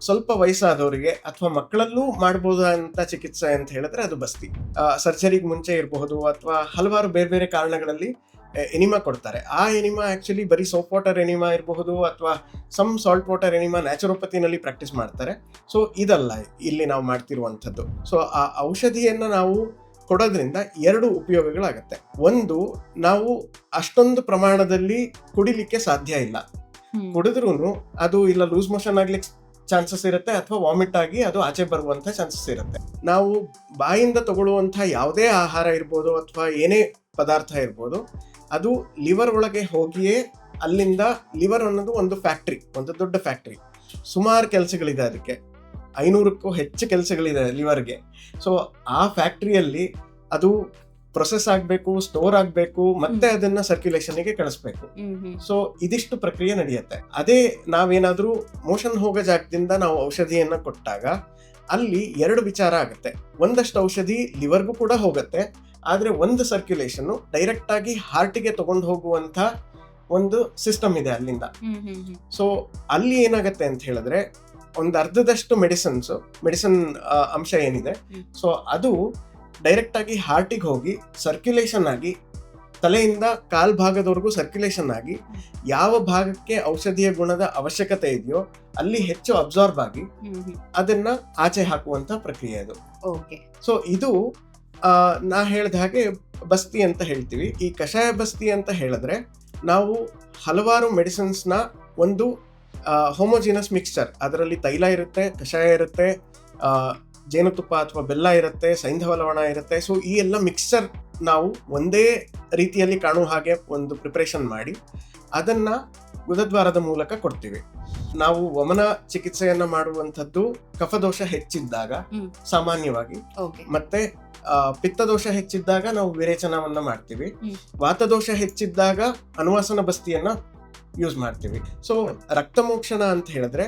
ಸ್ವಲ್ಪ ವಯಸ್ಸಾದವರಿಗೆ ಅಥವಾ ಮಕ್ಕಳಲ್ಲೂ ಮಾಡಬಹುದಂತ ಚಿಕಿತ್ಸೆ ಅಂತ ಹೇಳಿದ್ರೆ ಅದು ಬಸ್ತಿ. ಸರ್ಜರಿಗೆ ಮುಂಚೆ ಇರಬಹುದು ಅಥವಾ ಹಲವಾರು ಬೇರೆ ಬೇರೆ ಕಾರಣಗಳಲ್ಲಿ ಎನಿಮಾ ಕೊಡ್ತಾರೆ. ಆ ಎನಿಮಾ ಆಕ್ಚುಲಿ ಬರೀ ಸೋಪ್ ವಾಟರ್ ಎನಿಮಾ ಇರಬಹುದು ಅಥವಾ ಸಮ್ ಸಾಲ್ಟ್ ವಾಟರ್ ಎನಿಮಾ ನ್ಯಾಚುರೋಪತಿನಲ್ಲಿ ಪ್ರಾಕ್ಟೀಸ್ ಮಾಡ್ತಾರೆ. ಸೊ ಇದಲ್ಲ ಇಲ್ಲಿ ನಾವು ಮಾಡ್ತಿರುವಂಥದ್ದು. ಸೊ ಆ ಔಷಧಿಯನ್ನು ನಾವು ಕೊಡೋದ್ರಿಂದ ಎರಡು ಉಪಯೋಗಗಳಾಗತ್ತೆ. ಒಂದು ನಾವು ಅಷ್ಟೊಂದು ಪ್ರಮಾಣದಲ್ಲಿ ಕುಡಿಲಿಕ್ಕೆ ಸಾಧ್ಯ ಇಲ್ಲ. ಕುಡಿದ್ರೂ ಅದು ಇಲ್ಲ ಲೂಸ್ ಮೋಷನ್ ಆಗ್ಲಿಕ್ಕೆ ಚಾನ್ಸಸ್ ಇರುತ್ತೆ ಅಥವಾ ವಾಮಿಟ್ ಆಗಿ ಅದು ಆಚೆ ಬರುವಂತ ಚಾನ್ಸಸ್ ಇರುತ್ತೆ. ನಾವು ಬಾಯಿಂದ ತಗೊಳ್ಳುವಂಥ ಯಾವುದೇ ಆಹಾರ ಇರ್ಬೋದು ಅಥವಾ ಏನೇ ಪದಾರ್ಥ ಇರ್ಬೋದು, ಅದು ಲಿವರ್ ಒಳಗೆ ಹೋಗಿಯೇ ಅಲ್ಲಿಂದ ಲಿವರ್ ಅನ್ನೋದು ಒಂದು ಫ್ಯಾಕ್ಟ್ರಿ ಒಂದು ದೊಡ್ಡ ಫ್ಯಾಕ್ಟ್ರಿ ಸುಮಾರು ಕೆಲಸಗಳಿದೆ ಅದಕ್ಕೆ. ಐನೂರಕ್ಕೂ ಹೆಚ್ಚು ಕೆಲಸಗಳಿದೆ ಲಿವರ್ಗೆ ಸೊ ಆ ಫ್ಯಾಕ್ಟ್ರಿಯಲ್ಲಿ ಅದು ಪ್ರೊಸೆಸ್ ಆಗಬೇಕು ಸ್ಟೋರ್ ಆಗಬೇಕು ಮತ್ತೆ ಅದನ್ನ ಸರ್ಕ್ಯುಲೇಷನ್ಗೆ ಕಳಿಸ್ಬೇಕು. ಸೊ ಇದಿಷ್ಟು ಪ್ರಕ್ರಿಯೆ ನಡೆಯುತ್ತೆ. ಅದೇ ನಾವೇನಾದ್ರೂ ಮೋಷನ್ ಹೋಗೋ ಜಾಗದಿಂದ ನಾವು ಔಷಧಿಯನ್ನ ಕೊಟ್ಟಾಗ ಅಲ್ಲಿ ಎರಡು ವಿಚಾರ ಆಗುತ್ತೆ. ಒಂದಷ್ಟು ಔಷಧಿ ಲಿವರ್ಗೂ ಕೂಡ ಹೋಗುತ್ತೆ. ಆದರೆ ಒಂದು ಸರ್ಕ್ಯುಲೇಷನ್ ಡೈರೆಕ್ಟ್ ಆಗಿ ಹಾರ್ಟಿಗೆ ತಗೊಂಡು ಹೋಗುವಂತ ಒಂದು ಸಿಸ್ಟಮ್ ಇದೆ ಅಲ್ಲಿಂದ. ಸೊ ಅಲ್ಲಿ ಏನಾಗುತ್ತೆ ಅಂತ ಹೇಳಿದ್ರೆ ಒಂದು ಅರ್ಧದಷ್ಟು ಮೆಡಿಸನ್ಸ್ ಮೆಡಿಸಿನ್ ಅಂಶ ಏನಿದೆ. ಸೊ ಅದು ಡೈರೆಕ್ಟ್ ಆಗಿ ಹಾರ್ಟಿಗೆ ಹೋಗಿ ಸರ್ಕ್ಯುಲೇಷನ್ ಆಗಿ ತಲೆಯಿಂದ ಕಾಲ್ ಭಾಗದವರೆಗೂ ಸರ್ಕ್ಯುಲೇಷನ್ ಆಗಿ ಯಾವ ಭಾಗಕ್ಕೆ ಔಷಧೀಯ ಗುಣದ ಅವಶ್ಯಕತೆ ಇದೆಯೋ ಅಲ್ಲಿ ಹೆಚ್ಚು ಅಬ್ಸಾರ್ಬ್ ಆಗಿ. ಅದನ್ನ ಆಚೆ ಹಾಕುವಂತ ಪ್ರಕ್ರಿಯೆ ಅದು. ಓಕೆ ಸೊ ಇದು ನಾ ಹೇಳಿದ ಹಾಗೆ ಬಸ್ತಿ ಅಂತ ಹೇಳ್ತೀವಿ. ಈ ಕಷಾಯ ಬಸ್ತಿ ಅಂತ ಹೇಳಿದ್ರೆ ನಾವು ಹಲವಾರು ಮೆಡಿಸಿನ್ಸ್ನ ಒಂದು ಹೋಮೋಜಿನಸ್ ಮಿಕ್ಸ್ಚರ್ ಅದರಲ್ಲಿ ತೈಲ ಇರುತ್ತೆ ಕಷಾಯ ಇರುತ್ತೆ ಜೇನುತುಪ್ಪ ಅಥವಾ ಬೆಲ್ಲ ಇರುತ್ತೆ ಸೈಂಧವ ಲವಣ ಇರುತ್ತೆ. ಸೊ ಈ ಎಲ್ಲ ಮಿಕ್ಸರ್ ನಾವು ಒಂದೇ ರೀತಿಯಲ್ಲಿ ಕಾಣುವ ಹಾಗೆ ಒಂದು ಪ್ರಿಪರೇಷನ್ ಮಾಡಿ ಅದನ್ನ ಗುದದ್ವಾರದ ಮೂಲಕ ಕೊಡ್ತೀವಿ. ನಾವು ವಮನ ಚಿಕಿತ್ಸೆಯನ್ನ ಮಾಡುವಂಥದ್ದು ಕಫದೋಷ ಹೆಚ್ಚಿದ್ದಾಗ ಸಾಮಾನ್ಯವಾಗಿ ಮತ್ತೆ ಪಿತ್ತದೋಷ ಹೆಚ್ಚಿದ್ದಾಗ ನಾವು ವಿರೇಚನವನ್ನ ಮಾಡ್ತೀವಿ. ವಾತದೋಷ ಹೆಚ್ಚಿದ್ದಾಗ ಅನುವಾಸನ ಬಸ್ತಿಯನ್ನ ಯೂಸ್ ಮಾಡ್ತೀವಿ. ಸೊ ರಕ್ತಮೋಕ್ಷಣ ಅಂತ ಹೇಳಿದ್ರೆ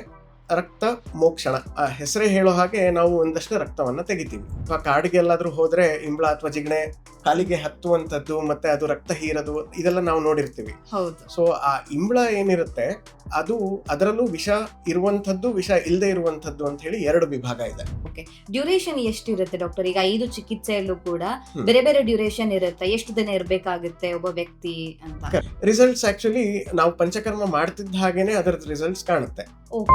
ರಕ್ತ ಮೋಕ್ಷಣ. ಆ ಹೆಸರೇ ಹೇಳೋ ಹಾಗೆ ನಾವು ಒಂದಷ್ಟು ರಕ್ತವನ್ನ ತೆಗಿತೀವಿ. ಅಥವಾ ಕಾಡಿಗೆ ಎಲ್ಲಾದ್ರೂ ಹೋದ್ರೆ ಇಂಬ್ಳ ಅಥವಾ ಜಿಗಣೆ ಕಾಲಿಗೆ ಹತ್ತುವಂಥದ್ದು ಮತ್ತೆ ಅದು ರಕ್ತ ಹೀರದು ಇದೆಲ್ಲ ನಾವು ನೋಡಿರ್ತೀವಿ. ಹೌದು. ಸೊ ಆ ಇಂಬ್ಳ ಏನಿರುತ್ತೆ ಅದು ಅದರಲ್ಲೂ ವಿಷ ಇರುವಂಥದ್ದು ವಿಷ ಇಲ್ಲದೆ ಇರುವಂಥದ್ದು ಅಂತ ಹೇಳಿ ಎರಡು ವಿಭಾಗ ಇದೆ. ಓಕೆ ಡ್ಯೂರೇಷನ್ ಎಷ್ಟಿರುತ್ತೆ ಡಾಕ್ಟರ್ ಈಗ ಐದು ಚಿಕಿತ್ಸೆಯಲ್ಲೂ ಕೂಡ ಬೇರೆ ಬೇರೆ ಡ್ಯೂರೇಷನ್ ಇರುತ್ತೆ. ಎಷ್ಟು ದಿನ ಇರಬೇಕಾಗುತ್ತೆ ಒಬ್ಬ ವ್ಯಕ್ತಿ ಅಂತ? ರಿಸಲ್ಟ್ಸ್ ಆಕ್ಚುಲಿ ನಾವು ಪಂಚಕರ್ಮ ಮಾಡ್ತಿದ್ದ ಹಾಗೇನೆ ಅದರದ್ದು ರಿಸಲ್ಟ್ಸ್ ಕಾಣುತ್ತೆ. ಓ.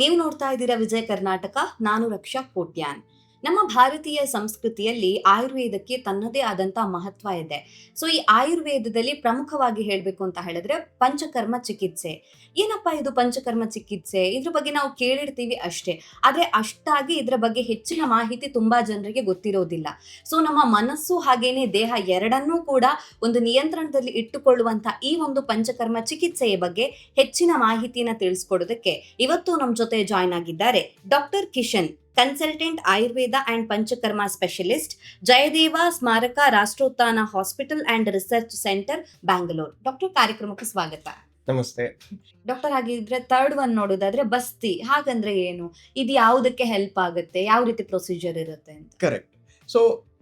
ನೀವು ನೋಡ್ತಾ ಇದ್ದೀರಾ ವಿಜಯ ಕರ್ನಾಟಕ ನಾನು ರಕ್ಷಾ ಕೋಟ್ಯಾನ್. ನಮ್ಮ ಭಾರತೀಯ ಸಂಸ್ಕೃತಿಯಲ್ಲಿ ಆಯುರ್ವೇದಕ್ಕೆ ತನ್ನದೇ ಆದಂತಹ ಮಹತ್ವ ಇದೆ. ಸೊ ಈ ಆಯುರ್ವೇದದಲ್ಲಿ ಪ್ರಮುಖವಾಗಿ ಹೇಳಬೇಕು ಅಂತ ಹೇಳಿದ್ರೆ ಪಂಚಕರ್ಮ ಚಿಕಿತ್ಸೆ. ಏನಪ್ಪಾ ಇದು ಪಂಚಕರ್ಮ ಚಿಕಿತ್ಸೆ? ಇದ್ರ ಬಗ್ಗೆ ನಾವು ಕೇಳಿರ್ತೀವಿ ಅಷ್ಟೇ. ಆದ್ರೆ ಅಷ್ಟಾಗಿ ಇದ್ರ ಬಗ್ಗೆ ಹೆಚ್ಚಿನ ಮಾಹಿತಿ ತುಂಬಾ ಜನರಿಗೆ ಗೊತ್ತಿರೋದಿಲ್ಲ. ಸೊ ನಮ್ಮ ಮನಸ್ಸು ಹಾಗೇನೆ ದೇಹ ಎರಡನ್ನೂ ಕೂಡ ಒಂದು ನಿಯಂತ್ರಣದಲ್ಲಿ ಇಟ್ಟುಕೊಳ್ಳುವಂತ ಈ ಒಂದು ಪಂಚಕರ್ಮ ಚಿಕಿತ್ಸೆಯ ಬಗ್ಗೆ ಹೆಚ್ಚಿನ ಮಾಹಿತಿನ ತಿಳಿಸ್ಕೊಡೋದಕ್ಕೆ ಇವತ್ತು ನಮ್ಮ ಜೊತೆ ಜಾಯ್ನ್ ಆಗಿದ್ದಾರೆ doctor Kishan consultant Ayurveda and panchakarma specialist Jayadeva Smaraka Rashtrotthana hospital and research centre Bangalore doctor ಕಾರ್ಯಕ್ರಮಕ್ಕೆ ಸ್ವಾಗತ ನಮಸ್ತೆ ಡಾಕ್ಟರ್ ಹಾಗಿದ್ರೆ ಥರ್ಡ್ ಒನ್ ನೋಡೋದಾದ್ರೆ ಬಸ್ತಿ. ಹಾಗಂದ್ರೆ ಏನು? ಇದು ಯಾವುದಕ್ಕೆ ಹೆಲ್ಪ್ ಆಗುತ್ತೆ? ಯಾವ ರೀತಿ ಪ್ರೊಸೀಜರ್ ಇರುತ್ತೆ ಅಂತ? ಕರೆಕ್ಟ್ ಸೊ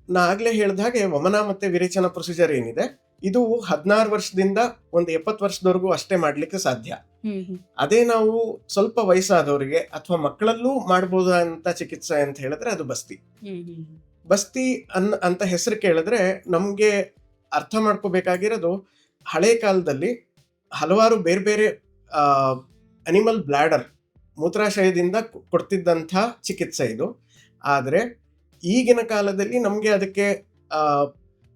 ನಾ ಆಗ್ಲೇ ಹೇಳಿದ ಹಾಗೆ ವಮನ ಮತ್ತೆ ವಿರೇಚನ ಪ್ರೊಸೀಜರ್ ಏನಿದೆ? ಇದು ಹದಿನಾರು ವರ್ಷದಿಂದ ಒಂದು ಎಪ್ಪತ್ತು ವರ್ಷದವರೆಗೂ ಅಷ್ಟೇ ಮಾಡ್ಲಿಕ್ಕೆ ಸಾಧ್ಯ. ಅದೇ ನಾವು ಸ್ವಲ್ಪ ವಯಸ್ಸಾದವರಿಗೆ ಅಥವಾ ಮಕ್ಕಳಲ್ಲೂ ಮಾಡಬಹುದಂತ ಚಿಕಿತ್ಸೆ ಅಂತ ಹೇಳಿದ್ರೆ ಅದು ಬಸ್ತಿ. ಬಸ್ತಿ ಅನ್ ಅಂತ ಹೆಸರು ಕೇಳಿದ್ರೆ ನಮ್ಗೆ ಅರ್ಥ ಮಾಡ್ಕೋಬೇಕಾಗಿರೋದು ಹಳೆ ಕಾಲದಲ್ಲಿ ಹಲವಾರು ಬೇರೆ ಬೇರೆ ಅನಿಮಲ್ ಬ್ಲ್ಯಾಡರ್ ಮೂತ್ರಾಶಯದಿಂದ ಕೊಡ್ತಿದ್ದಂಥ ಚಿಕಿತ್ಸೆ ಇದು. ಆದರೆ ಈಗಿನ ಕಾಲದಲ್ಲಿ ನಮಗೆ ಅದಕ್ಕೆ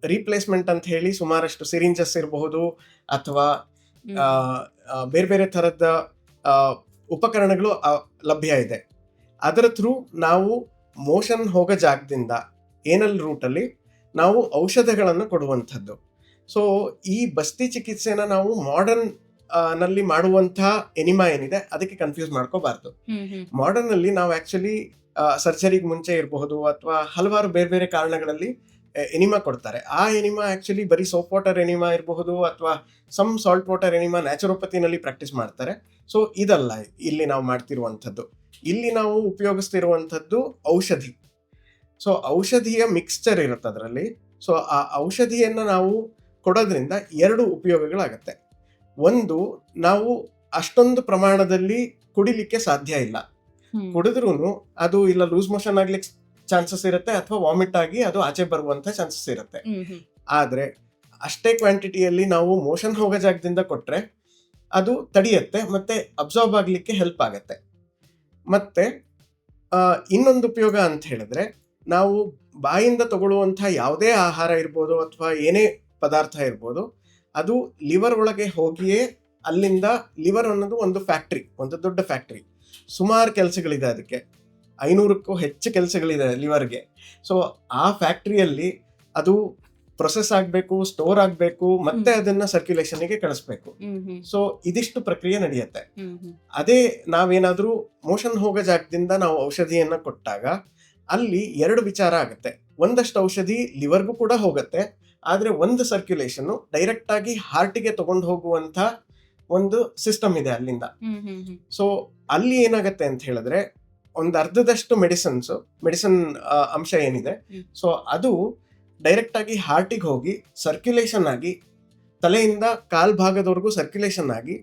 ರೀಪ್ಲೇಸ್ಮೆಂಟ್ ಅಂತ ಹೇಳಿ ಸುಮಾರಷ್ಟು ಸಿರಿಂಜಸ್ ಇರಬಹುದು ಅಥವಾ ಬೇರೆ ಬೇರೆ ಥರದ ಉಪಕರಣಗಳು ಲಭ್ಯ ಇದೆ. ಅದರ ಥ್ರೂ ನಾವು ಮೋಷನ್ ಹೋಗೋ ಜಾಗದಿಂದ ಏನಲ್ ರೂಟಲ್ಲಿ ನಾವು ಔಷಧಗಳನ್ನು ಕೊಡುವಂಥದ್ದು. ಸೊ ಈ ಬಸ್ತಿ ಚಿಕಿತ್ಸೆನ ನಾವು ಮಾಡರ್ನ್ನಲ್ಲಿ ಮಾಡುವಂಥ ಎನಿಮಾ ಏನಿದೆ ಅದಕ್ಕೆ ಕನ್ಫ್ಯೂಸ್ ಮಾಡ್ಕೋಬಾರ್ದು. ಮಾಡರ್ನ್ ಅಲ್ಲಿ ನಾವು ಆಕ್ಚುಲಿ ಸರ್ಜರಿಗೆ ಮುಂಚೆ ಇರಬಹುದು ಅಥವಾ ಹಲವಾರು ಬೇರೆ ಬೇರೆ ಕಾರಣಗಳಲ್ಲಿ ಎನಿಮಾ ಕೊಡ್ತಾರೆ. ಆ ಎನಿಮಾ ಆಕ್ಚುಲಿ ಬರೀ ಸೋಪ್ ವಾಟರ್ ಎನಿಮಾ ಇರಬಹುದು ಅಥವಾ ಸಮ್ ಸಾಲ್ಟ್ ವಾಟರ್ ಎನಿಮಾ ನ್ಯಾಚುರೋಪತಿನಲ್ಲಿ ಪ್ರಾಕ್ಟೀಸ್ ಮಾಡ್ತಾರೆ. ಸೊ ಇದಲ್ಲ ಇಲ್ಲಿ ನಾವು ಮಾಡ್ತಿರುವಂಥದ್ದು. ಇಲ್ಲಿ ನಾವು ಉಪಯೋಗಿಸ್ತಿರುವಂಥದ್ದು ಔಷಧಿ. ಸೊ ಔಷಧಿಯ ಮಿಕ್ಸ್ಚರ್ ಇರುತ್ತೆ ಅದರಲ್ಲಿ. ಸೊ ಆ ಔಷಧಿಯನ್ನು ನಾವು ಕೊಡೋದ್ರಿಂದ ಎರಡು ಉಪಯೋಗಗಳಾಗತ್ತೆ. ಒಂದು ನಾವು ಅಷ್ಟೊಂದು ಪ್ರಮಾಣದಲ್ಲಿ ಕುಡಿಲಿಕ್ಕೆ ಸಾಧ್ಯ ಇಲ್ಲ. ಕುಡಿದ್ರೂ ಅದು ಇಲ್ಲ ಲೂಸ್ ಮೋಷನ್ ಆಗ್ಲಿಕ್ಕೆ ಚಾನ್ಸಸ್ ಇರುತ್ತೆ ಅಥವಾ ವಾಮಿಟ್ ಆಗಿ ಅದು ಆಚೆ ಬರುವಂತ ಚಾನ್ಸಸ್ ಇರುತ್ತೆ. ಆದ್ರೆ ಅಷ್ಟೇ ಕ್ವಾಂಟಿಟಿಯಲ್ಲಿ ನಾವು ಮೋಷನ್ ಹೋಗೋ ಜಾಗದಿಂದ ಕೊಟ್ರೆ ಅದು ತಡೆಯುತ್ತೆ ಮತ್ತೆ ಅಬ್ಸಾರ್ಬ್ ಆಗ್ಲಿಕ್ಕೆ ಹೆಲ್ಪ್ ಆಗುತ್ತೆ. ಮತ್ತೆ ಇನ್ನೊಂದು ಉಪಯೋಗ ಅಂತ ಹೇಳಿದ್ರೆ ನಾವು ಬಾಯಿಂದ ತಗೊಳ್ಳುವಂತಹ ಯಾವುದೇ ಆಹಾರ ಇರ್ಬೋದು ಅಥವಾ ಏನೇ ಪದಾರ್ಥ ಇರ್ಬೋದು ಅದು ಲಿವರ್ ಒಳಗೆ ಹೋಗಿಯೇ ಅಲ್ಲಿಂದ ಲಿವರ್ ಅನ್ನೋದು ಒಂದು ಫ್ಯಾಕ್ಟ್ರಿ ಒಂದು ದೊಡ್ಡ ಫ್ಯಾಕ್ಟ್ರಿ ಸುಮಾರು ಕೆಲಸಗಳಿದೆ ಅದಕ್ಕೆ. ಐನೂರಕ್ಕೂ ಹೆಚ್ಚು ಕೆಲಸಗಳಿದೆ ಲಿವರ್ಗೆ. ಸೊ ಆ ಫ್ಯಾಕ್ಟ್ರಿಯಲ್ಲಿ ಅದು ಪ್ರೊಸೆಸ್ ಆಗಬೇಕು ಸ್ಟೋರ್ ಆಗಬೇಕು ಮತ್ತೆ ಅದನ್ನ ಸರ್ಕ್ಯುಲೇಷನ್ಗೆ ಕಳಿಸ್ಬೇಕು. ಸೊ ಇದಿಷ್ಟು ಪ್ರಕ್ರಿಯೆ ನಡೆಯುತ್ತೆ. ಅದೇ ನಾವೇನಾದರೂ ಮೋಷನ್ ಹೋಗೋ ಜಾಗದಿಂದ ನಾವು ಔಷಧಿಯನ್ನು ಕೊಟ್ಟಾಗ ಅಲ್ಲಿ ಎರಡು ವಿಚಾರ ಆಗುತ್ತೆ. ಒಂದಷ್ಟು ಔಷಧಿ ಲಿವರ್ಗೂ ಕೂಡ ಹೋಗುತ್ತೆ. ಆದರೆ ಒಂದು ಸರ್ಕ್ಯುಲೇಷನ್ ಡೈರೆಕ್ಟ್ ಆಗಿ ಹಾರ್ಟಿಗೆ ತಗೊಂಡು ಹೋಗುವಂತ ಒಂದು ಸಿಸ್ಟಮ್ ಇದೆ ಅಲ್ಲಿಂದ. ಸೊ ಅಲ್ಲಿ ಏನಾಗುತ್ತೆ ಅಂತ ಹೇಳಿದ್ರೆ ಒಂದು ಅರ್ಧದಷ್ಟು ಮೆಡಿಸನ್ಸ್ ಮೆಡಿಸಿನ್ ಅಂಶ ಏನಿದೆ. ಸೊ ಅದು ಡೈರೆಕ್ಟ್ ಆಗಿ ಹಾರ್ಟಿಗೆ ಹೋಗಿ ಸರ್ಕ್ಯುಲೇಷನ್ ಆಗಿ ತಲೆಯಿಂದ ಕಾಲ್ ಭಾಗದವರೆಗೂ ಸರ್ಕ್ಯುಲೇಷನ್ ಆಗಿ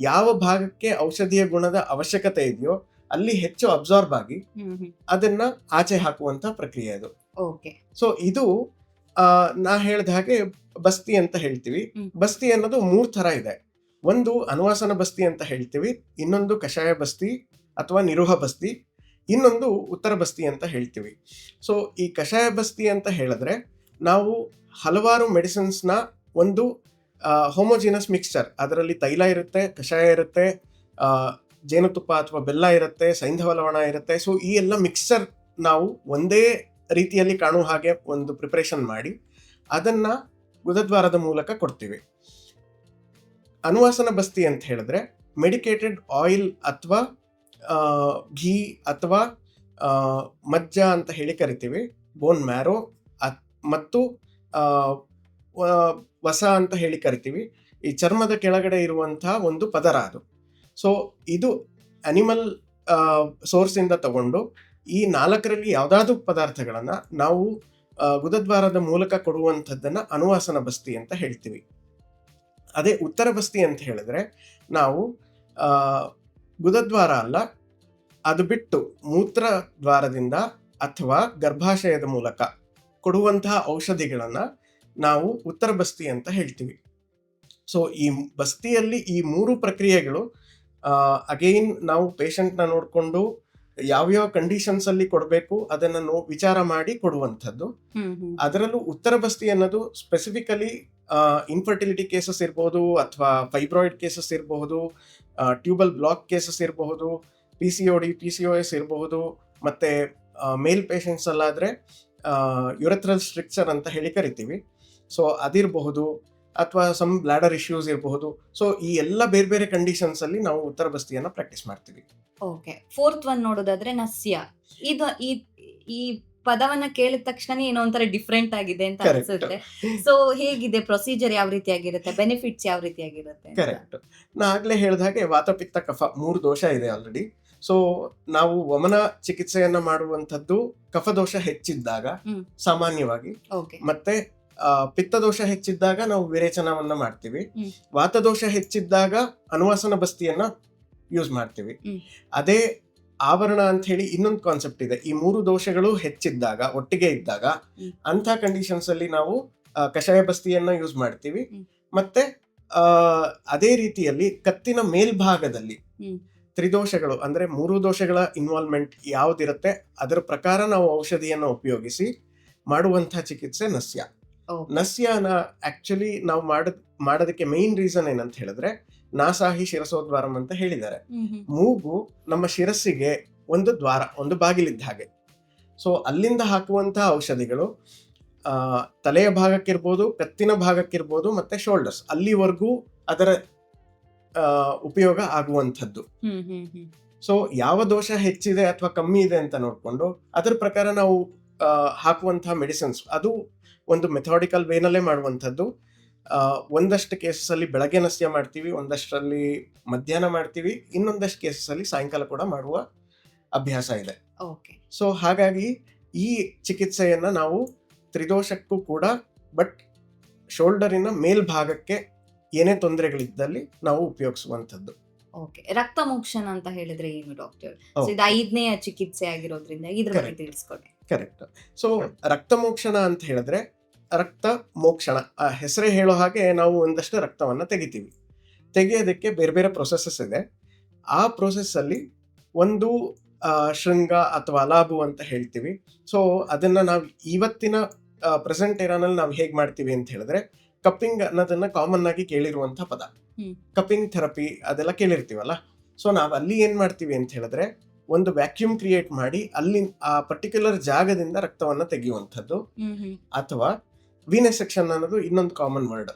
ಯಾವ ಭಾಗಕ್ಕೆ ಔಷಧಿಯ ಗುಣದ ಅವಶ್ಯಕತೆ ಇದೆಯೋ ಅಲ್ಲಿ ಹೆಚ್ಚು ಅಬ್ಸಾರ್ಬ್ ಆಗಿ. ಅದನ್ನ ಆಚೆ ಹಾಕುವಂತ ಪ್ರಕ್ರಿಯೆ ಅದು. ಓಕೆ. ಸೊ ಇದು ನಾ ಹೇಳಿದ ಹಾಗೆ ಬಸ್ತಿ ಅಂತ ಹೇಳ್ತೀವಿ. ಬಸ್ತಿ ಅನ್ನೋದು ಮೂರ್ ತರ ಇದೆ. ಒಂದು ಅನುವಾಸನ ಬಸ್ತಿ ಅಂತ ಹೇಳ್ತೀವಿ ಇನ್ನೊಂದು ಕಷಾಯ ಬಸ್ತಿ ಅಥವಾ ನಿರುಹ ಬಸ್ತಿ ಇನ್ನೊಂದು ಉತ್ತರ ಬಸ್ತಿ ಅಂತ ಹೇಳ್ತೀವಿ. ಸೊ ಈ ಕಷಾಯ ಬಸ್ತಿ ಅಂತ ಹೇಳಿದ್ರೆ ನಾವು ಹಲವಾರು ಮೆಡಿಸಿನ್ಸ್ನ ಒಂದು ಹೋಮೋಜಿನಸ್ ಮಿಕ್ಸ್ಚರ್ ಅದರಲ್ಲಿ ತೈಲ ಇರುತ್ತೆ, ಕಷಾಯ ಇರುತ್ತೆ ಜೇನುತುಪ್ಪ ಅಥವಾ ಬೆಲ್ಲ ಇರುತ್ತೆ, ಸೈಂಧವ ಲವಣ ಇರುತ್ತೆ. ಸೊ ಈ ಎಲ್ಲ ಮಿಕ್ಸ್ಚರ್ ನಾವು ಒಂದೇ ರೀತಿಯಲ್ಲಿ ಕಾಣುವ ಹಾಗೆ ಒಂದು ಪ್ರಿಪರೇಷನ್ ಮಾಡಿ ಅದನ್ನು ಗುದದ್ವಾರದ ಮೂಲಕ ಕೊಡ್ತೀವಿ. ಅನುವಾಸನ ಬಸ್ತಿ ಅಂತ ಹೇಳಿದ್ರೆ ಮೆಡಿಕೇಟೆಡ್ ಆಯಿಲ್ ಅಥವಾ ಘೀ ಅಥವಾ ಮಜ್ಜ ಅಂತ ಹೇಳಿ ಕರಿತೀವಿ. ಬೋನ್ ಮ್ಯಾರೋ ಮತ್ತು ಆ, ವಸ ಅಂತ ಹೇಳಿ ಕರಿತೀವಿ. ಈ ಚರ್ಮದ ಕೆಳಗಡೆ ಇರುವಂತಹ ಒಂದು ಪದರ ಅದು. ಸೊ ಇದು ಅನಿಮಲ್ ಸೋರ್ಸ್ ಇಂದ ತಗೊಂಡು ಈ ನಾಲ್ಕರಲ್ಲಿ ಯಾವ್ದಾದ್ರು ಪದಾರ್ಥಗಳನ್ನ ನಾವು ಗುದದ್ವಾರದ ಮೂಲಕ ಕೊಡುವಂಥದ್ದನ್ನು ಅನುವಾಸನ ಬಸ್ತಿ ಅಂತ ಹೇಳ್ತೀವಿ. ಅದೇ ಉತ್ತರ ಬಸ್ತಿ ಅಂತ ಹೇಳಿದ್ರೆ ನಾವು ಗುದದ್ವಾರ ಅಲ್ಲ ಅದು ಬಿಟ್ಟು ಮೂತ್ರ ದ್ವಾರದಿಂದ ಅಥವಾ ಗರ್ಭಾಶಯದ ಮೂಲಕ ಕೊಡುವಂತಹ ಔಷಧಿಗಳನ್ನ ನಾವು ಉತ್ತರ ಬಸ್ತಿ ಅಂತ ಹೇಳ್ತೀವಿ ಸೊ ಈ ಬಸ್ತಿಯಲ್ಲಿ ಈ ಮೂರು ಪ್ರಕ್ರಿಯೆಗಳು ಅಗೈನ್ ನಾವು ಪೇಷಂಟ್ನ ನೋಡಿಕೊಂಡು ಯಾವ್ಯಾವ ಕಂಡೀಷನ್ಸ್ ಅಲ್ಲಿ ಕೊಡಬೇಕು ಅದನ್ನ ನೋ ವಿಚಾರ ಮಾಡಿ ಕೊಡುವಂಥದ್ದು. ಅದರಲ್ಲೂ ಉತ್ತರ ಬಸ್ತಿ ಅನ್ನೋದು ಸ್ಪೆಸಿಫಿಕಲಿ ಇನ್ಫರ್ಟಿಲಿಟಿ ಕೇಸಸ್ ಇರ್ಬೋದು ಅಥವಾ ಫೈಬ್ರಾಯ್ಡ್ ಕೇಸಸ್ ಇರಬಹುದು ಟ್ಯೂಬಲ್ ಬ್ಲಾಕ್ ಕೇಸಸ್ ಇರಬಹುದು P C O D P C O S ಇರಬಹುದು, ಮತ್ತೆ ಮೇಲ್ ಪೇಷಂಟ್ಸ್ ಅಲ್ಲಾದ್ರೆ ಯುರಥ್ರಲ್ ಸ್ಟ್ರಿಕ್ಚರ್ ಅಂತ ಹೇಳಿ ಕರಿತೀವಿ. ಸೊ ಅದಿರಬಹುದು, ಅಥವಾ ಸಮ್ ಬ್ಲ್ಯಾಡರ್ ಇಶ್ಯೂಸ್ ಇರಬಹುದು. ಸೊ ಈ ಎಲ್ಲ ಬೇರೆ ಬೇರೆ ಕಂಡೀಷನ್ಸ್ ಅಲ್ಲಿ ನಾವು ಉತ್ತರ ಬಸ್ತಿಯನ್ನು ಪ್ರಾಕ್ಟೀಸ್ ಮಾಡ್ತೀವಿ. ಓಕೆ ಫೋರ್ತ್ ಒನ್ ನೋಡೋದಾದ್ರೆ ನಸ್ಯ. ಇದು ಈ ಪದವನ್ನ ಕೇಳಿದ ತಕ್ಷಣ ಏನೋ ಒಂಥರ ಡಿಫ್ರೆಂಟ್ ಆಗಿದೆ ಅಂತ. ಅನ್ಸುತ್ತೆ. ಸೊ ಹೇಗಿದೆ? ಪ್ರೊಸೀಜರ್ ಯಾವ ರೀತಿಯಾಗಿರುತ್ತೆ? ಬೆನಿಫಿಟ್ಸ್ ಯಾವ ರೀತಿಯಾಗಿರುತ್ತೆ ಆಗಿರುತ್ತೆ ಕರೆಕ್ಟ್ ನಾ ಆಗ್ಲೇ ಹೇಳಿದ ಹಾಗೆ ವಾತಪಿತ್ತ ಕಫ ಮೂರು ದೋಷ ಇದೆ ಆಲ್ರೆಡಿ ಸೊ ನಾವು ವಮನ ಚಿಕಿತ್ಸೆಯನ್ನ ಮಾಡುವಂಥದ್ದು ಕಫದೋಷ ಹೆಚ್ಚಿದ್ದಾಗ ಸಾಮಾನ್ಯವಾಗಿ. ಮತ್ತೆ ಆ, ಪಿತ್ತದೋಷ ಹೆಚ್ಚಿದ್ದಾಗ ನಾವು ವಿರೇಚನವನ್ನ ಮಾಡ್ತೀವಿ. ವಾತದೋಷ ಹೆಚ್ಚಿದ್ದಾಗ ಅನುವಾಸನ ಬಸ್ತಿಯನ್ನ ಯೂಸ್ ಮಾಡ್ತೀವಿ. ಅದೇ ಆವರಣ ಅಂತ ಹೇಳಿ ಇನ್ನೊಂದು ಕಾನ್ಸೆಪ್ಟ್ ಇದೆ. ಈ ಮೂರು ದೋಷಗಳು ಹೆಚ್ಚಿದ್ದಾಗ ಒಟ್ಟಿಗೆ ಇದ್ದಾಗ. ಅಂತ ಕಂಡೀಷನ್ಸ್ ಅಲ್ಲಿ ನಾವು ಕಷಾಯ ಬಸ್ತಿಯನ್ನ ಯೂಸ್ ಮಾಡ್ತೀವಿ. ಮತ್ತೆ ಅದೇ ರೀತಿಯಲ್ಲಿ ಕತ್ತಿನ ಮೇಲ್ಭಾಗದಲ್ಲಿ. ತ್ರಿದೋಷಗಳು ಅಂದ್ರೆ ಮೂರು ದೋಷಗಳ ಇನ್ವಾಲ್ವ್ಮೆಂಟ್ ಯಾವ್ದಿರುತ್ತೆ ಅದರ ಪ್ರಕಾರ ನಾವು ಔಷಧಿಯನ್ನು ಉಪಯೋಗಿಸಿ ಮಾಡುವಂತಹ ಚಿಕಿತ್ಸೆ ನಸ್ಯ. ನಸ್ಯನ ಆಕ್ಚುಲಿ ನಾವು ಮಾಡ ಮಾಡೋದಕ್ಕೆ ಮೇನ್ ರೀಸನ್ ಏನಂತ ಹೇಳಿದ್ರೆ ನಾಸಾಹಿ ಶಿರಸೋದ್ವಾರಂ ಅಂತ ಹೇಳಿದ್ದಾರೆ. ಮೂಗು ನಮ್ಮ ಶಿರಸ್ಸಿಗೆ ಒಂದು ದ್ವಾರ ಒಂದು ಬಾಗಿಲಿದ್ದ ಹಾಗೆ. ಸೊ ಅಲ್ಲಿಂದ ಹಾಕುವಂತಹ ಔಷಧಿಗಳು ಆ, ತಲೆಯ ಭಾಗಕ್ಕಿರ್ಬೋದು ಕತ್ತಿನ ಭಾಗಕ್ಕಿರ್ಬೋದು ಮತ್ತೆ ಶೋಲ್ಡರ್ಸ್ ಅಲ್ಲಿವರೆಗೂ ಅದರ ಉಪಯೋಗ ಆಗುವಂಥದ್ದು. ಸೊ ಯಾವ ದೋಷ ಹೆಚ್ಚಿದೆ ಅಥವಾ ಕಮ್ಮಿ ಇದೆ ಅಂತ ನೋಡಿಕೊಂಡು ಅದರ ಪ್ರಕಾರ ನಾವು ಹಾಕುವಂತಹ ಮೆಡಿಸಿನ್ಸ್ ಅದು ಒಂದು ಮೆಥಾಡಿಕಲ್ ವೇನಲ್ಲೇ ಮಾಡುವಂಥದ್ದು. ಒಂದಷ್ಟು ಕೇಸಸ್ ಅಲ್ಲಿ ಬೆಳಗ್ಗೆ ನಸ್ಯ ಮಾಡ್ತೀವಿ ಒಂದಷ್ಟರಲ್ಲಿ ಮಧ್ಯಾಹ್ನ ಮಾಡ್ತೀವಿ ಇನ್ನೊಂದಷ್ಟು ಕೇಸಸ್ ಅಲ್ಲಿ ಸಾಯಂಕಾಲ ಕೂಡ ಮಾಡುವ ಅಭ್ಯಾಸ ಇದೆ. ಓಕೆ ಸೊ ಹಾಗಾಗಿ ಈ ಚಿಕಿತ್ಸೆಯನ್ನ ನಾವು ತ್ರಿದೋಷಕ್ಕೂ ಕೂಡ ಬಟ್ ಶೋಲ್ಡರಿನ ಮೇಲ್ಭಾಗಕ್ಕೆ ಏನೇ ತೊಂದರೆಗಳಿದ್ದಲ್ಲಿ ನಾವು ಉಪಯೋಗಿಸುವಂಥದ್ದು. ಓಕೆ ರಕ್ತ ಮೋಕ್ಷಣ ಅಂತ ಹೇಳಿದ್ರೆ ಏನು ಡಾಕ್ಟರ್. ಇದು ಐದನೇ ಚಿಕಿತ್ಸೆ ಆಗಿರೋದ್ರಿಂದ ಇದ್ರ ಬಗ್ಗೆ. ತಿಳಿಸ್ಕೊಡಿ. ಕರೆಕ್ಟ್ ಸೊ ರಕ್ತಮೋಕ್ಷಣ ಅಂತ ಹೇಳಿದ್ರೆ ರಕ್ತ ಮೋಕ್ಷಣ. ಆ ಹೆಸರೇ ಹೇಳೋ ಹಾಗೆ ನಾವು ಒಂದಷ್ಟು ರಕ್ತವನ್ನು ತೆಗಿತೀವಿ. ತೆಗೆಯೋದಕ್ಕೆ ಬೇರೆ ಬೇರೆ ಪ್ರೊಸೆಸಸ್ ಇದೆ. ಆ ಪ್ರೊಸೆಸ್ಸಲ್ಲಿ ಅಲ್ಲಿ ಒಂದು ಶೃಂಗ ಅಥವಾ ಅಲಾಬು ಅಂತ ಹೇಳ್ತೀವಿ. ಸೊ ಅದನ್ನು ನಾವು ಇವತ್ತಿನ ಪ್ರೆಸೆಂಟ್ ಏರಾನಲ್ಲಿ ನಾವು ಹೇಗೆ ಮಾಡ್ತೀವಿ ಅಂತ ಹೇಳಿದ್ರೆ ಕಪ್ಪಿಂಗ್ ಅನ್ನೋದನ್ನ ಕಾಮನ್ ಆಗಿ ಕೇಳಿರುವಂಥ ಪದ. ಕಪ್ಪಿಂಗ್ ಥೆರಪಿ ಅದೆಲ್ಲ ಕೇಳಿರ್ತೀವಲ್ಲ? ಸೊ ನಾವು ಅಲ್ಲಿ ಏನು ಮಾಡ್ತೀವಿ ಅಂತ ಹೇಳಿದ್ರೆ ಒಂದು ವ್ಯಾಕ್ಯೂಮ್ ಕ್ರಿಯೇಟ್ ಮಾಡಿ ಅಲ್ಲಿ ಆ ಪರ್ಟಿಕ್ಯುಲರ್ ಜಾಗದಿಂದ ರಕ್ತವನ್ನ ತೆಗೆಯುವಂಥದ್ದು. ಅಥವಾ ವಿನೆಸೆಕ್ಷನ್ ಅನ್ನೋದು ಇನ್ನೊಂದು ಕಾಮನ್ ವರ್ಡ್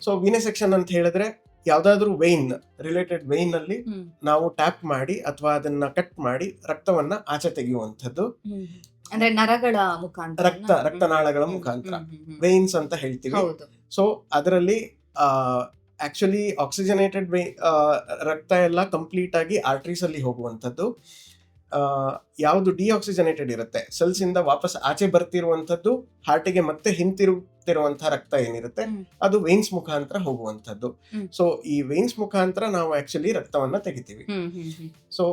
ಸೊ ವಿನೆಸೆಕ್ಷನ್ ಅಂತ ಹೇಳಿದ್ರೆ ಯಾವ್ದಾದ್ರು ವೈನ್ ರಿಲೇಟೆಡ್ ವೈನ್ ಅಲ್ಲಿ ನಾವು ಟ್ಯಾಪ್ ಮಾಡಿ ಅಥವಾ ಅದನ್ನ ಕಟ್ ಮಾಡಿ ರಕ್ತವನ್ನ ಆಚೆ ತೆಗೆಯುವಂಥದ್ದು. ಹ್ಮ್. ಅಂದ್ರೆ ನರಗಳ ಮುಖಾಂತರ ರಕ್ತ ರಕ್ತನಾಳಗಳ ಮುಖಾಂತರ. ವೈನ್ಸ್ ಅಂತ ಹೇಳ್ತೀವಿ. ಸೊ ಅದರಲ್ಲಿ ಆಕ್ಚುಲಿ ಆಕ್ಸಿಜನೇಟೆಡ್ ರಕ್ತ ಎಲ್ಲ ಕಂಪ್ಲೀಟ್ ಆಗಿ ಆರ್ಟ್ರೀಸ್ ಅಲ್ಲಿ ಹೋಗುವಂಥದ್ದು. ಯಾವುದು ಡಿಆಕ್ಸಿಜನೇಟೆಡ್ ಇರುತ್ತೆ. ಸೆಲ್ಸ್ ಇಂದ ವಾಪಸ್ ಆಚೆ ಬರ್ತಿರುವಂಥದ್ದು ಹಾರ್ಟಿಗೆ ಮತ್ತೆ ಹಿಂತಿರುಗ್ತಿರುವಂತಹ ರಕ್ತ ಏನಿರುತ್ತೆ ಅದು ವೇನ್ಸ್ ಮುಖಾಂತರ ಹೋಗುವಂಥದ್ದು. ಸೊ ಈ ವೇನ್ಸ್ ಮುಖಾಂತರ ನಾವು ಆಕ್ಚುಲಿ ರಕ್ತವನ್ನ ತೆಗಿತೀವಿ. ಸೊ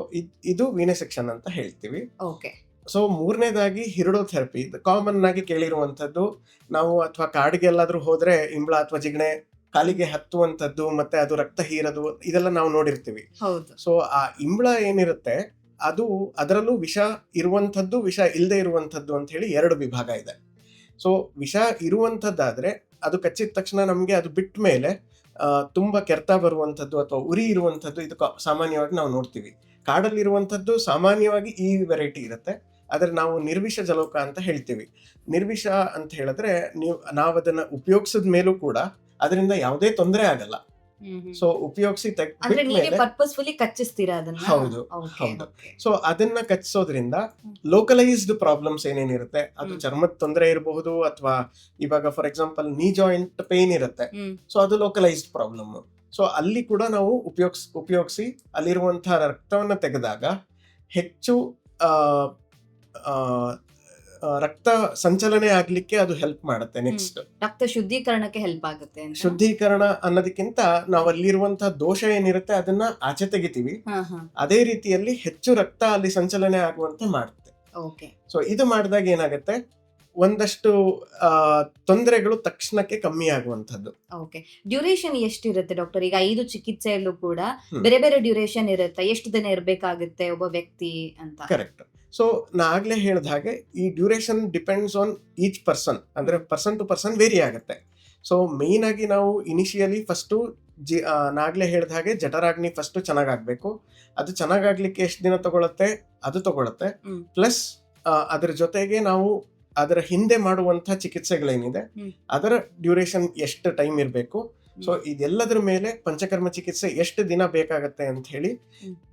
ಇದು ವಿನೆಸೆಕ್ಷನ್ ಅಂತ ಹೇಳ್ತೀವಿ. ಓಕೆ ಸೊ ಮೂರನೇದಾಗಿ ಹಿರಿಡೋಥೆರಪಿ. ಕಾಮನ್ ಆಗಿ ಕೇಳಿರುವಂಥದ್ದು ನಾವು ಅಥವಾ ಕಾಡಿಗೆ ಎಲ್ಲಾದ್ರೂ ಹೋದ್ರೆ ಇಂಬ್ಳ ಅಥವಾ ಜಿಗಣೆ ಕಾಲಿಗೆ ಹತ್ತುವಂಥದ್ದು ಮತ್ತೆ ಅದು ರಕ್ತ ಹೀರದು ಇದೆಲ್ಲ ನಾವು ನೋಡಿರ್ತೀವಿ. ಸೊ ಆ ಇಂಬ್ಳ ಏನಿರುತ್ತೆ ಅದು ಅದರಲ್ಲೂ ವಿಷ ಇರುವಂಥದ್ದು, ವಿಷ ಇಲ್ಲದೆ ಇರುವಂಥದ್ದು ಅಂತ ಹೇಳಿ ಎರಡು ವಿಭಾಗ ಇದೆ. ಸೊ ವಿಷ ಇರುವಂಥದ್ದಾದರೆ ಅದು ಕಚ್ಚಿದ ತಕ್ಷಣ ನಮಗೆ ಅದು ಬಿಟ್ಟ ಮೇಲೆ ತುಂಬ ಕೆರ್ತ ಬರುವಂಥದ್ದು ಅಥವಾ ಉರಿ ಇರುವಂಥದ್ದು ಇದು ಸಾಮಾನ್ಯವಾಗಿ ನಾವು ನೋಡ್ತೀವಿ. ಕಾಡಲ್ಲಿರುವಂಥದ್ದು ಸಾಮಾನ್ಯವಾಗಿ ಈ ವೆರೈಟಿ ಇರುತ್ತೆ. ಆದರೆ ನಾವು ನಿರ್ವಿಷ ಜಲೋಕ ಅಂತ ಹೇಳ್ತೀವಿ. ನಿರ್ವಿಷ ಅಂತ ಹೇಳಿದ್ರೆ ನೀವು ನಾವು ಅದನ್ನು ಉಪಯೋಗಿಸಿದ ಮೇಲೂ ಕೂಡ ಅದರಿಂದ ಯಾವುದೇ ತೊಂದರೆ ಆಗಲ್ಲ. ಸೊ ಉಪಯೋಗಿಸಿ ಪರ್ಪಸ್ಫುಲಿ ಕಚ್ಚಿಸ್ತೀರಾ ಅದನ್ನ ಹೌದು, ಹೌದು. ಸೊ ಅದನ್ನ ಕಚ್ಚಿಸೋದ್ರಿಂದ. ಲೋಕಲೈಸ್ಡ್ ಪ್ರಾಬ್ಲಮ್ಸ್ ಏನೇನಿರುತ್ತೆ ಅದು. ಚರ್ಮದ ತೊಂದರೆ ಇರಬಹುದು ಅಥವಾ ಇವಾಗ for example knee joint pain ಇರುತ್ತೆ ಸೊ ಅದು ಲೋಕಲೈಸ್ಡ್ ಪ್ರಾಬ್ಲಮ್ ಸೊ ಅಲ್ಲಿ ಕೂಡ ನಾವು ಉಪಯೋಗಿಸ್ ಉಪಯೋಗಿಸಿ ಅಲ್ಲಿರುವಂತಹ ರಕ್ತವನ್ನ ತೆಗೆದಾಗ ಹೆಚ್ಚು ಆ, ಆ, ಆ, ರಕ್ತ ಸಂಚಲನೆ ಆಗ್ಲಿಕ್ಕೆ ಅದು ಹೆಲ್ಪ್ ಮಾಡುತ್ತೆ ನೆಕ್ಸ್ಟ್ ರಕ್ತ ಶುದ್ಧೀಕರಣಕ್ಕೆ ಹೆಲ್ಪ್ ಆಗುತ್ತೆ ಅಂತ. ಶುದ್ಧೀಕರಣ ಅನ್ನೋದಕ್ಕಿಂತ ನಾವು ಅಲ್ಲಿರುವಂತಹ ದೋಷ ಏನಿರುತ್ತೆ ಅದನ್ನ ಆಚೆ ತೆಗಿತೀವಿ. ಹಾ ಹಾ. ಅದೇ ರೀತಿಯಲ್ಲಿ ಹೆಚ್ಚು ರಕ್ತ ಅಲ್ಲಿ ಸಂಚಲನೆ ಆಗುವಂತೆ ಮಾಡುತ್ತೆ. ಓಕೆ ಸೊ ಇದು ಮಾಡಿದಾಗ ಏನಾಗುತ್ತೆ? ಒಂದಷ್ಟು ತೊಂದರೆಗಳು ತಕ್ಷಣಕ್ಕೆ ಕಮ್ಮಿ ಆಗುವಂತದ್ದು ಓಕೆ ಡ್ಯೂರೇಷನ್ ಎಷ್ಟಿರುತ್ತೆ ಡಾಕ್ಟರ್ ಈಗ ಐದು ಚಿಕಿತ್ಸೆಯಲ್ಲೂ ಕೂಡ ಹ್ಮ್. ಬೇರೆ ಬೇರೆ ಡ್ಯೂರೇಷನ್ ಇರುತ್ತೆ. ಎಷ್ಟು ದಿನ ಇರಬೇಕಾಗುತ್ತೆ ಒಬ್ಬ ವ್ಯಕ್ತಿ ಅಂತ? ಕರೆಕ್ಟ್ ಸೊ ನಾ ಆಗಲೇ ಹೇಳಿದ ಹಾಗೆ ಈ duration depends on each person ಅಂದರೆ ಪರ್ಸನ್ ಟು ಪರ್ಸನ್ ವೇರಿ ಆಗುತ್ತೆ. ಸೊ ಮೇಯ್ನಾಗಿ ಆಗಿ ನಾವು ಇನಿಷಿಯಲಿ ಫಸ್ಟು ಜಿ ನಾಗಲೇ ಹೇಳಿದ ಹಾಗೆ ಜಠರಾಗ್ನಿ ಫಸ್ಟು ಚೆನ್ನಾಗಾಗಬೇಕು. ಅದು ಚೆನ್ನಾಗಾಗ್ಲಿಕ್ಕೆ ಎಷ್ಟು ದಿನ ತಗೊಳುತ್ತೆ? ಅದು ತಗೊಳುತ್ತೆ. ಪ್ಲಸ್ ಅದರ ಜೊತೆಗೆ ನಾವು ಅದರ ಹಿಂದೆ ಮಾಡುವಂಥ ಚಿಕಿತ್ಸೆಗಳೇನಿದೆ. ಅದರ ಡ್ಯೂರೇಷನ್ ಎಷ್ಟು ಟೈಮ್ ಇರಬೇಕು? ಸೊ ಇದೆಲ್ಲದ್ರ ಮೇಲೆ ಪಂಚಕರ್ಮ ಚಿಕಿತ್ಸೆ ಎಷ್ಟು ದಿನ ಬೇಕಾಗತ್ತೆ ಅಂತ ಹೇಳಿ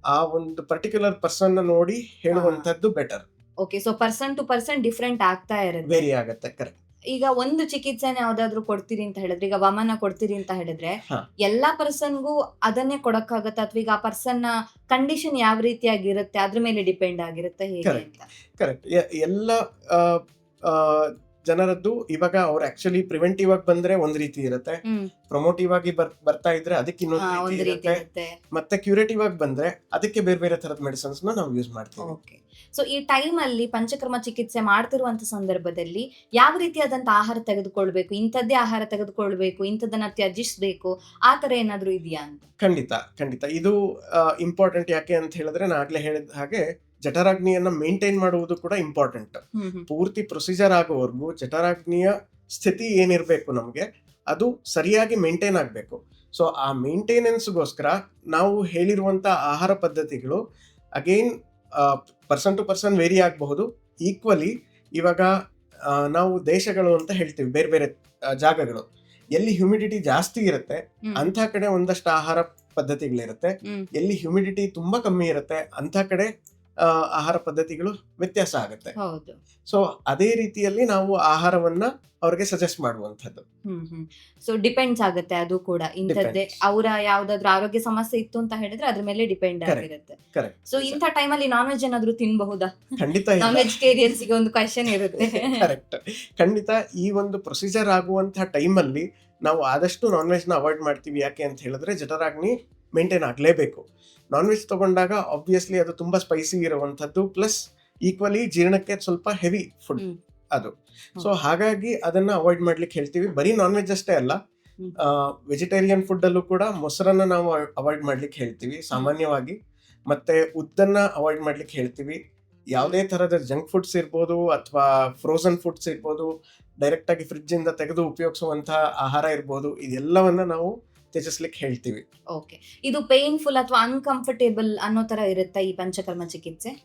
ಆ ಒಂದು ಪರ್ಟಿಕ್ಯುಲರ್ ಪರ್ಸನ್ ನೋಡಿ ಹೇಳುವಂತದ್ದು better okay so person to person different ಆಗ್ತಾ ಇರುತ್ತೆ. ವೇರಿ ಆಗತ್ತೆ ಕರೆಕ್ಟ್ ಈಗ ಒಂದು ಚಿಕಿತ್ಸೆನ ಯಾವ್ದಾದ್ರು ಕೊಡ್ತೀರಿ ಅಂತ ಹೇಳಿದ್ರೆ ಈಗ ವಮನ ಕೊಡ್ತೀರಿ ಅಂತ ಹೇಳಿದ್ರೆ. ಎಲ್ಲಾ ಪರ್ಸನ್ಗೂ ಅದನ್ನೇ ಕೊಡಕ್ಕಾಗತ್ತೆ? ಅಥವಾ ಈಗ ಆ ಪರ್ಸನ್ನ ಕಂಡೀಷನ್ ಯಾವ ರೀತಿಯಾಗಿರುತ್ತೆ? ಅದ್ರ ಮೇಲೆ ಡಿಪೆಂಡ್ ಆಗಿರುತ್ತೆ ಹೇಗೆ ಅಂತ. ಕರೆಕ್ಟ್ ಎಲ್ಲ ಜನರದ್ದು ಇವಾಗ ಅವ್ರು ಆಕ್ಚುಲಿ ಪ್ರಿವೆಂಟಿವ್ ಆಗಿ ಬಂದ್ರೆ ಒಂದ್ ರೀತಿ ಇರುತ್ತೆ. ಪ್ರಮೋಟಿವ್ ಆಗಿ ಬರ್ ಬರ್ತಾ ಇದ್ರೆ ಅದಕ್ಕೆ ಇನ್ನೊಂದು ರೀತಿ ರೀತಿ ಇರುತ್ತೆ. ಇರುತ್ತೆ. ಮತ್ತೆ ಕ್ಯೂರೇಟಿವ್ ಆಗಿ ಬಂದ್ರೆ ಅದಕ್ಕೆ ಬೇರೆ ಬೇರೆ ತರದ ಮೆಡಿಸನ್ಸ್ನ ನಾವು ಯೂಸ್ ಮಾಡ್ತೀವಿ. ಓಕೆ ಸೊ ಈ ಟೈಮ್ ಅಲ್ಲಿ ಪಂಚಕರ್ಮ ಚಿಕಿತ್ಸೆ ಮಾಡ್ತಿರುವಂತ ಸಂದರ್ಭದಲ್ಲಿ ಯಾವ ರೀತಿಯಾದಂತ ಆಹಾರ ತೆಗೆದುಕೊಳ್ಬೇಕು? ಇಂಥದ್ದೇ ಆಹಾರ ತೆಗೆದುಕೊಳ್ಬೇಕು ಇಂಥದ್ದನ್ನ ತ್ಯಜಿಸಬೇಕು ಆ ತರ ಏನಾದ್ರೂ ಇದೆಯಾ ಅಂತ? ಖಂಡಿತ ಖಂಡಿತ. ಇದು ಇಂಪಾರ್ಟೆಂಟ್ ಯಾಕೆ ಅಂತ ಹೇಳಿದ್ರೆ ನಾ ಆಗ್ಲೇ ಹೇಳಿದ ಹಾಗೆ ಜಠರಾಗ್ನಿಯನ್ನ ಮೇಂಟೈನ್ ಮಾಡುವುದು ಕೂಡ ಇಂಪಾರ್ಟೆಂಟ್. ಪೂರ್ತಿ ಪ್ರೊಸೀಜರ್ ಆಗೋವರೆಗೂ ಜಠರಾಗ್ನಿಯ ಸ್ಥಿತಿ ಏನಿರಬೇಕು ನಮಗೆ ಅದು ಸರಿಯಾಗಿ ಮೇಂಟೈನ್ ಆಗಬೇಕು. ಸೊ ಆ ಮೇಂಟೆನೆನ್ಸ್ಗೋಸ್ಕರ ನಾವು ಹೇಳಿರುವಂಥ ಆಹಾರ ಪದ್ಧತಿಗಳು again person to person vary ಆಗಬಹುದು. ಈಕ್ವಲಿ ಇವಾಗ ನಾವು ದೇಶಗಳು ಅಂತ ಹೇಳ್ತೀವಿ ಬೇರೆ ಬೇರೆ ಜಾಗಗಳು. ಎಲ್ಲಿ ಹ್ಯುಮಿಡಿಟಿ ಜಾಸ್ತಿ ಇರುತ್ತೆ. ಅಂಥ ಕಡೆ ಒಂದಷ್ಟು ಆಹಾರ ಪದ್ಧತಿಗಳಿರುತ್ತೆ. ಎಲ್ಲಿ ಹ್ಯುಮಿಡಿಟಿ ತುಂಬಾ ಕಮ್ಮಿ ಇರುತ್ತೆ ಅಂಥ ಕಡೆ ಆಹಾರ ಪದ್ಧತಿಗಳು ವ್ಯತ್ಯಾಸ ಆಗುತ್ತೆ. ಸೊ ಅದೇ ರೀತಿಯಲ್ಲಿ ನಾವು ಆಹಾರವನ್ನ ಅವ್ರಿಗೆ ಸಜೆಸ್ಟ್ ಮಾಡುವಂತದ್ದು ಸೊ ಡಿಪೆಂಡ್ಸ್ ಆಗುತ್ತೆ ಅದು ಕೂಡ. ಇಂಥದ್ದೇ. ಅವರ ಯಾವ್ದಾದ್ರು ಆರೋಗ್ಯ ಸಮಸ್ಯೆ ಇತ್ತು ಅಂತ ಹೇಳಿದ್ರೆ ಅದ್ರ ಮೇಲೆ ಡಿಪೆಂಡ್. ಆಗಿರುತ್ತೆ. ಕರೆಕ್ಟ್ ಸೊ ಇಂಥ ಟೈಮಲ್ಲಿ ನಾನ್ ವೆಜ್ ಏನಾದ್ರು ತಿನ್ಬಹುದಾ? ಖಂಡಿತ ನಾನ್ ವೆಜಿಟೇರಿಯನ್ಸ್ಗೆ ಒಂದು ಕ್ವಶನ್ ಇರುತ್ತೆ. ಕರೆಕ್ಟ್ ಖಂಡಿತ ಈ ಒಂದು ಪ್ರೊಸೀಜರ್ ಆಗುವಂತಹ ಟೈಮಲ್ಲಿ ನಾವು ಆದಷ್ಟು ನಾನ್ ವೆಜ್ನ ಅವಾಯ್ಡ್ ಮಾಡ್ತೀವಿ ಯಾಕೆ ಅಂತ ಹೇಳಿದ್ರೆ ಜಠರಾಗ್ನಿ ಮೇಂಟೈನ್ ಆಗಲೇಬೇಕು. ನಾನ್ ವೆಜ್ ತಗೊಂಡಾಗ ಆಬ್ವಿಯಸ್ಲಿ ಅದು ತುಂಬಾ ಸ್ಪೈಸಿ ಇರುವಂಥದ್ದು ಪ್ಲಸ್ ಈಕ್ವಲಿ ಜೀರ್ಣಕ್ಕೆ ಸ್ವಲ್ಪ ಹೆವಿ ಫುಡ್ ಅದು. ಸೊ ಹಾಗಾಗಿ ಅದನ್ನ ಅವಾಯ್ಡ್ ಮಾಡ್ಲಿಕ್ಕೆ ಹೇಳ್ತೀವಿ. ಬರೀ ನಾನ್ ವೆಜ್ ಅಷ್ಟೇ ಅಲ್ಲ. ವೆಜಿಟೇರಿಯನ್ ಫುಡ್ ಅಲ್ಲೂ ಕೂಡ ಮೊಸರನ್ನ ನಾವು ಅವಾಯ್ಡ್ ಮಾಡ್ಲಿಕ್ಕೆ ಹೇಳ್ತೀವಿ ಸಾಮಾನ್ಯವಾಗಿ. ಮತ್ತೆ ಉದ್ದನ್ನ ಅವಾಯ್ಡ್ ಮಾಡ್ಲಿಕ್ಕೆ ಹೇಳ್ತೀವಿ. ಯಾವುದೇ ತರಹದ ಜಂಕ್ ಫುಡ್ಸ್ ಇರ್ಬೋದು ಅಥವಾ ಫ್ರೋಸನ್ ಫುಡ್ಸ್ ಇರ್ಬೋದು ಡೈರೆಕ್ಟ್ ಆಗಿ ಫ್ರಿಡ್ಜ್ ಇಂದ ತೆಗೆದು ಉಪಯೋಗಿಸುವಂತಹ ಆಹಾರ ಇರ್ಬೋದು ಇದೆಲ್ಲವನ್ನ ನಾವು ತ್ಯಜಿಸ್ಲಿಕ್ಕೆ ಹೇಳ್ತೀವಿ. ಓಕೆ. ಇದು ಪೇನ್ಫುಲ್ ಅಥವಾ ಅನ್ಕಂಫರ್ಟೇಬಲ್ ಅನ್ನೋ ತರ ಇರುತ್ತಾ ಈ ಪಂಚಕರ್ಮ ಚಿಕಿತ್ಸೆ?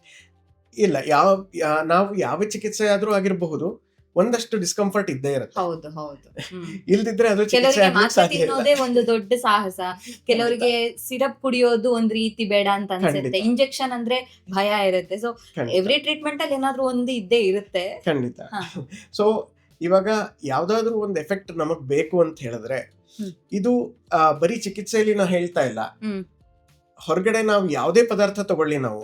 ಇಲ್ಲ ಯಾವ ಯಾ- ನಾವು ಯಾವ ಚಿಕಿತ್ಸೆ ಆದ್ರೂ ಆಗಿರಬಹುದು ಒಂದಷ್ಟು ಡಿಸ್ಕಂಫರ್ಟ್ ಇದ್ದೇ ಇರುತ್ತೆ. ಹೌದು ಹೌದು. ಹ್ಮ್. ಇಲ್ದಿದ್ರೆ ಅದು ಚಿಕಿತ್ಸೆ ಕೆಲವರಿಗೆ ಆಗ್ಲಿಕ್ಕೆ ಮಾತ್ರೆ ಸಾಧ್ಯ ಇಲ್ಲ. ತಿನ್ನೋದೇ ಒಂದು ದೊಡ್ಡ ಸಾಹಸ. ಕೆಲವರಿಗೆ ಸಿರಪ್ ಕುಡಿಯೋದು ಒಂದ್ ರೀತಿ ಬೇಡ ಅಂತ ಅನ್ಸುತ್ತೆ. ಖಂಡಿತ. ಇಂಜೆಕ್ಷನ್ ಅಂದ್ರೆ ಭಯ ಇರುತ್ತೆ. ಸೊ ಖಂಡಿತ. ಎವ್ರಿ ಟ್ರೀಟ್ಮೆಂಟ್ ಅಲ್ಲಿ ಏನಾದ್ರೂ ಒಂದು ಇದ್ದೇ ಇರುತ್ತೆ. ಖಂಡಿತ. ಹಾ. ಸೊ ಇವಾಗ ಯಾವ್ದಾದ್ರು ಒಂದು ಎಫೆಕ್ಟ್ ನಮಗ್ ಬೇಕು ಅಂತ ಹೇಳಿದ್ರೆ. ಇದು ಬರೀ ಚಿಕಿತ್ಸೆಯಲ್ಲಿ ನಾ ಹೇಳ್ತಾ ಇಲ್ಲ. ಹೊರಗಡೆ ನಾವು ಯಾವುದೇ ಪದಾರ್ಥ ತಗೊಳ್ಳಿ ನಾವು.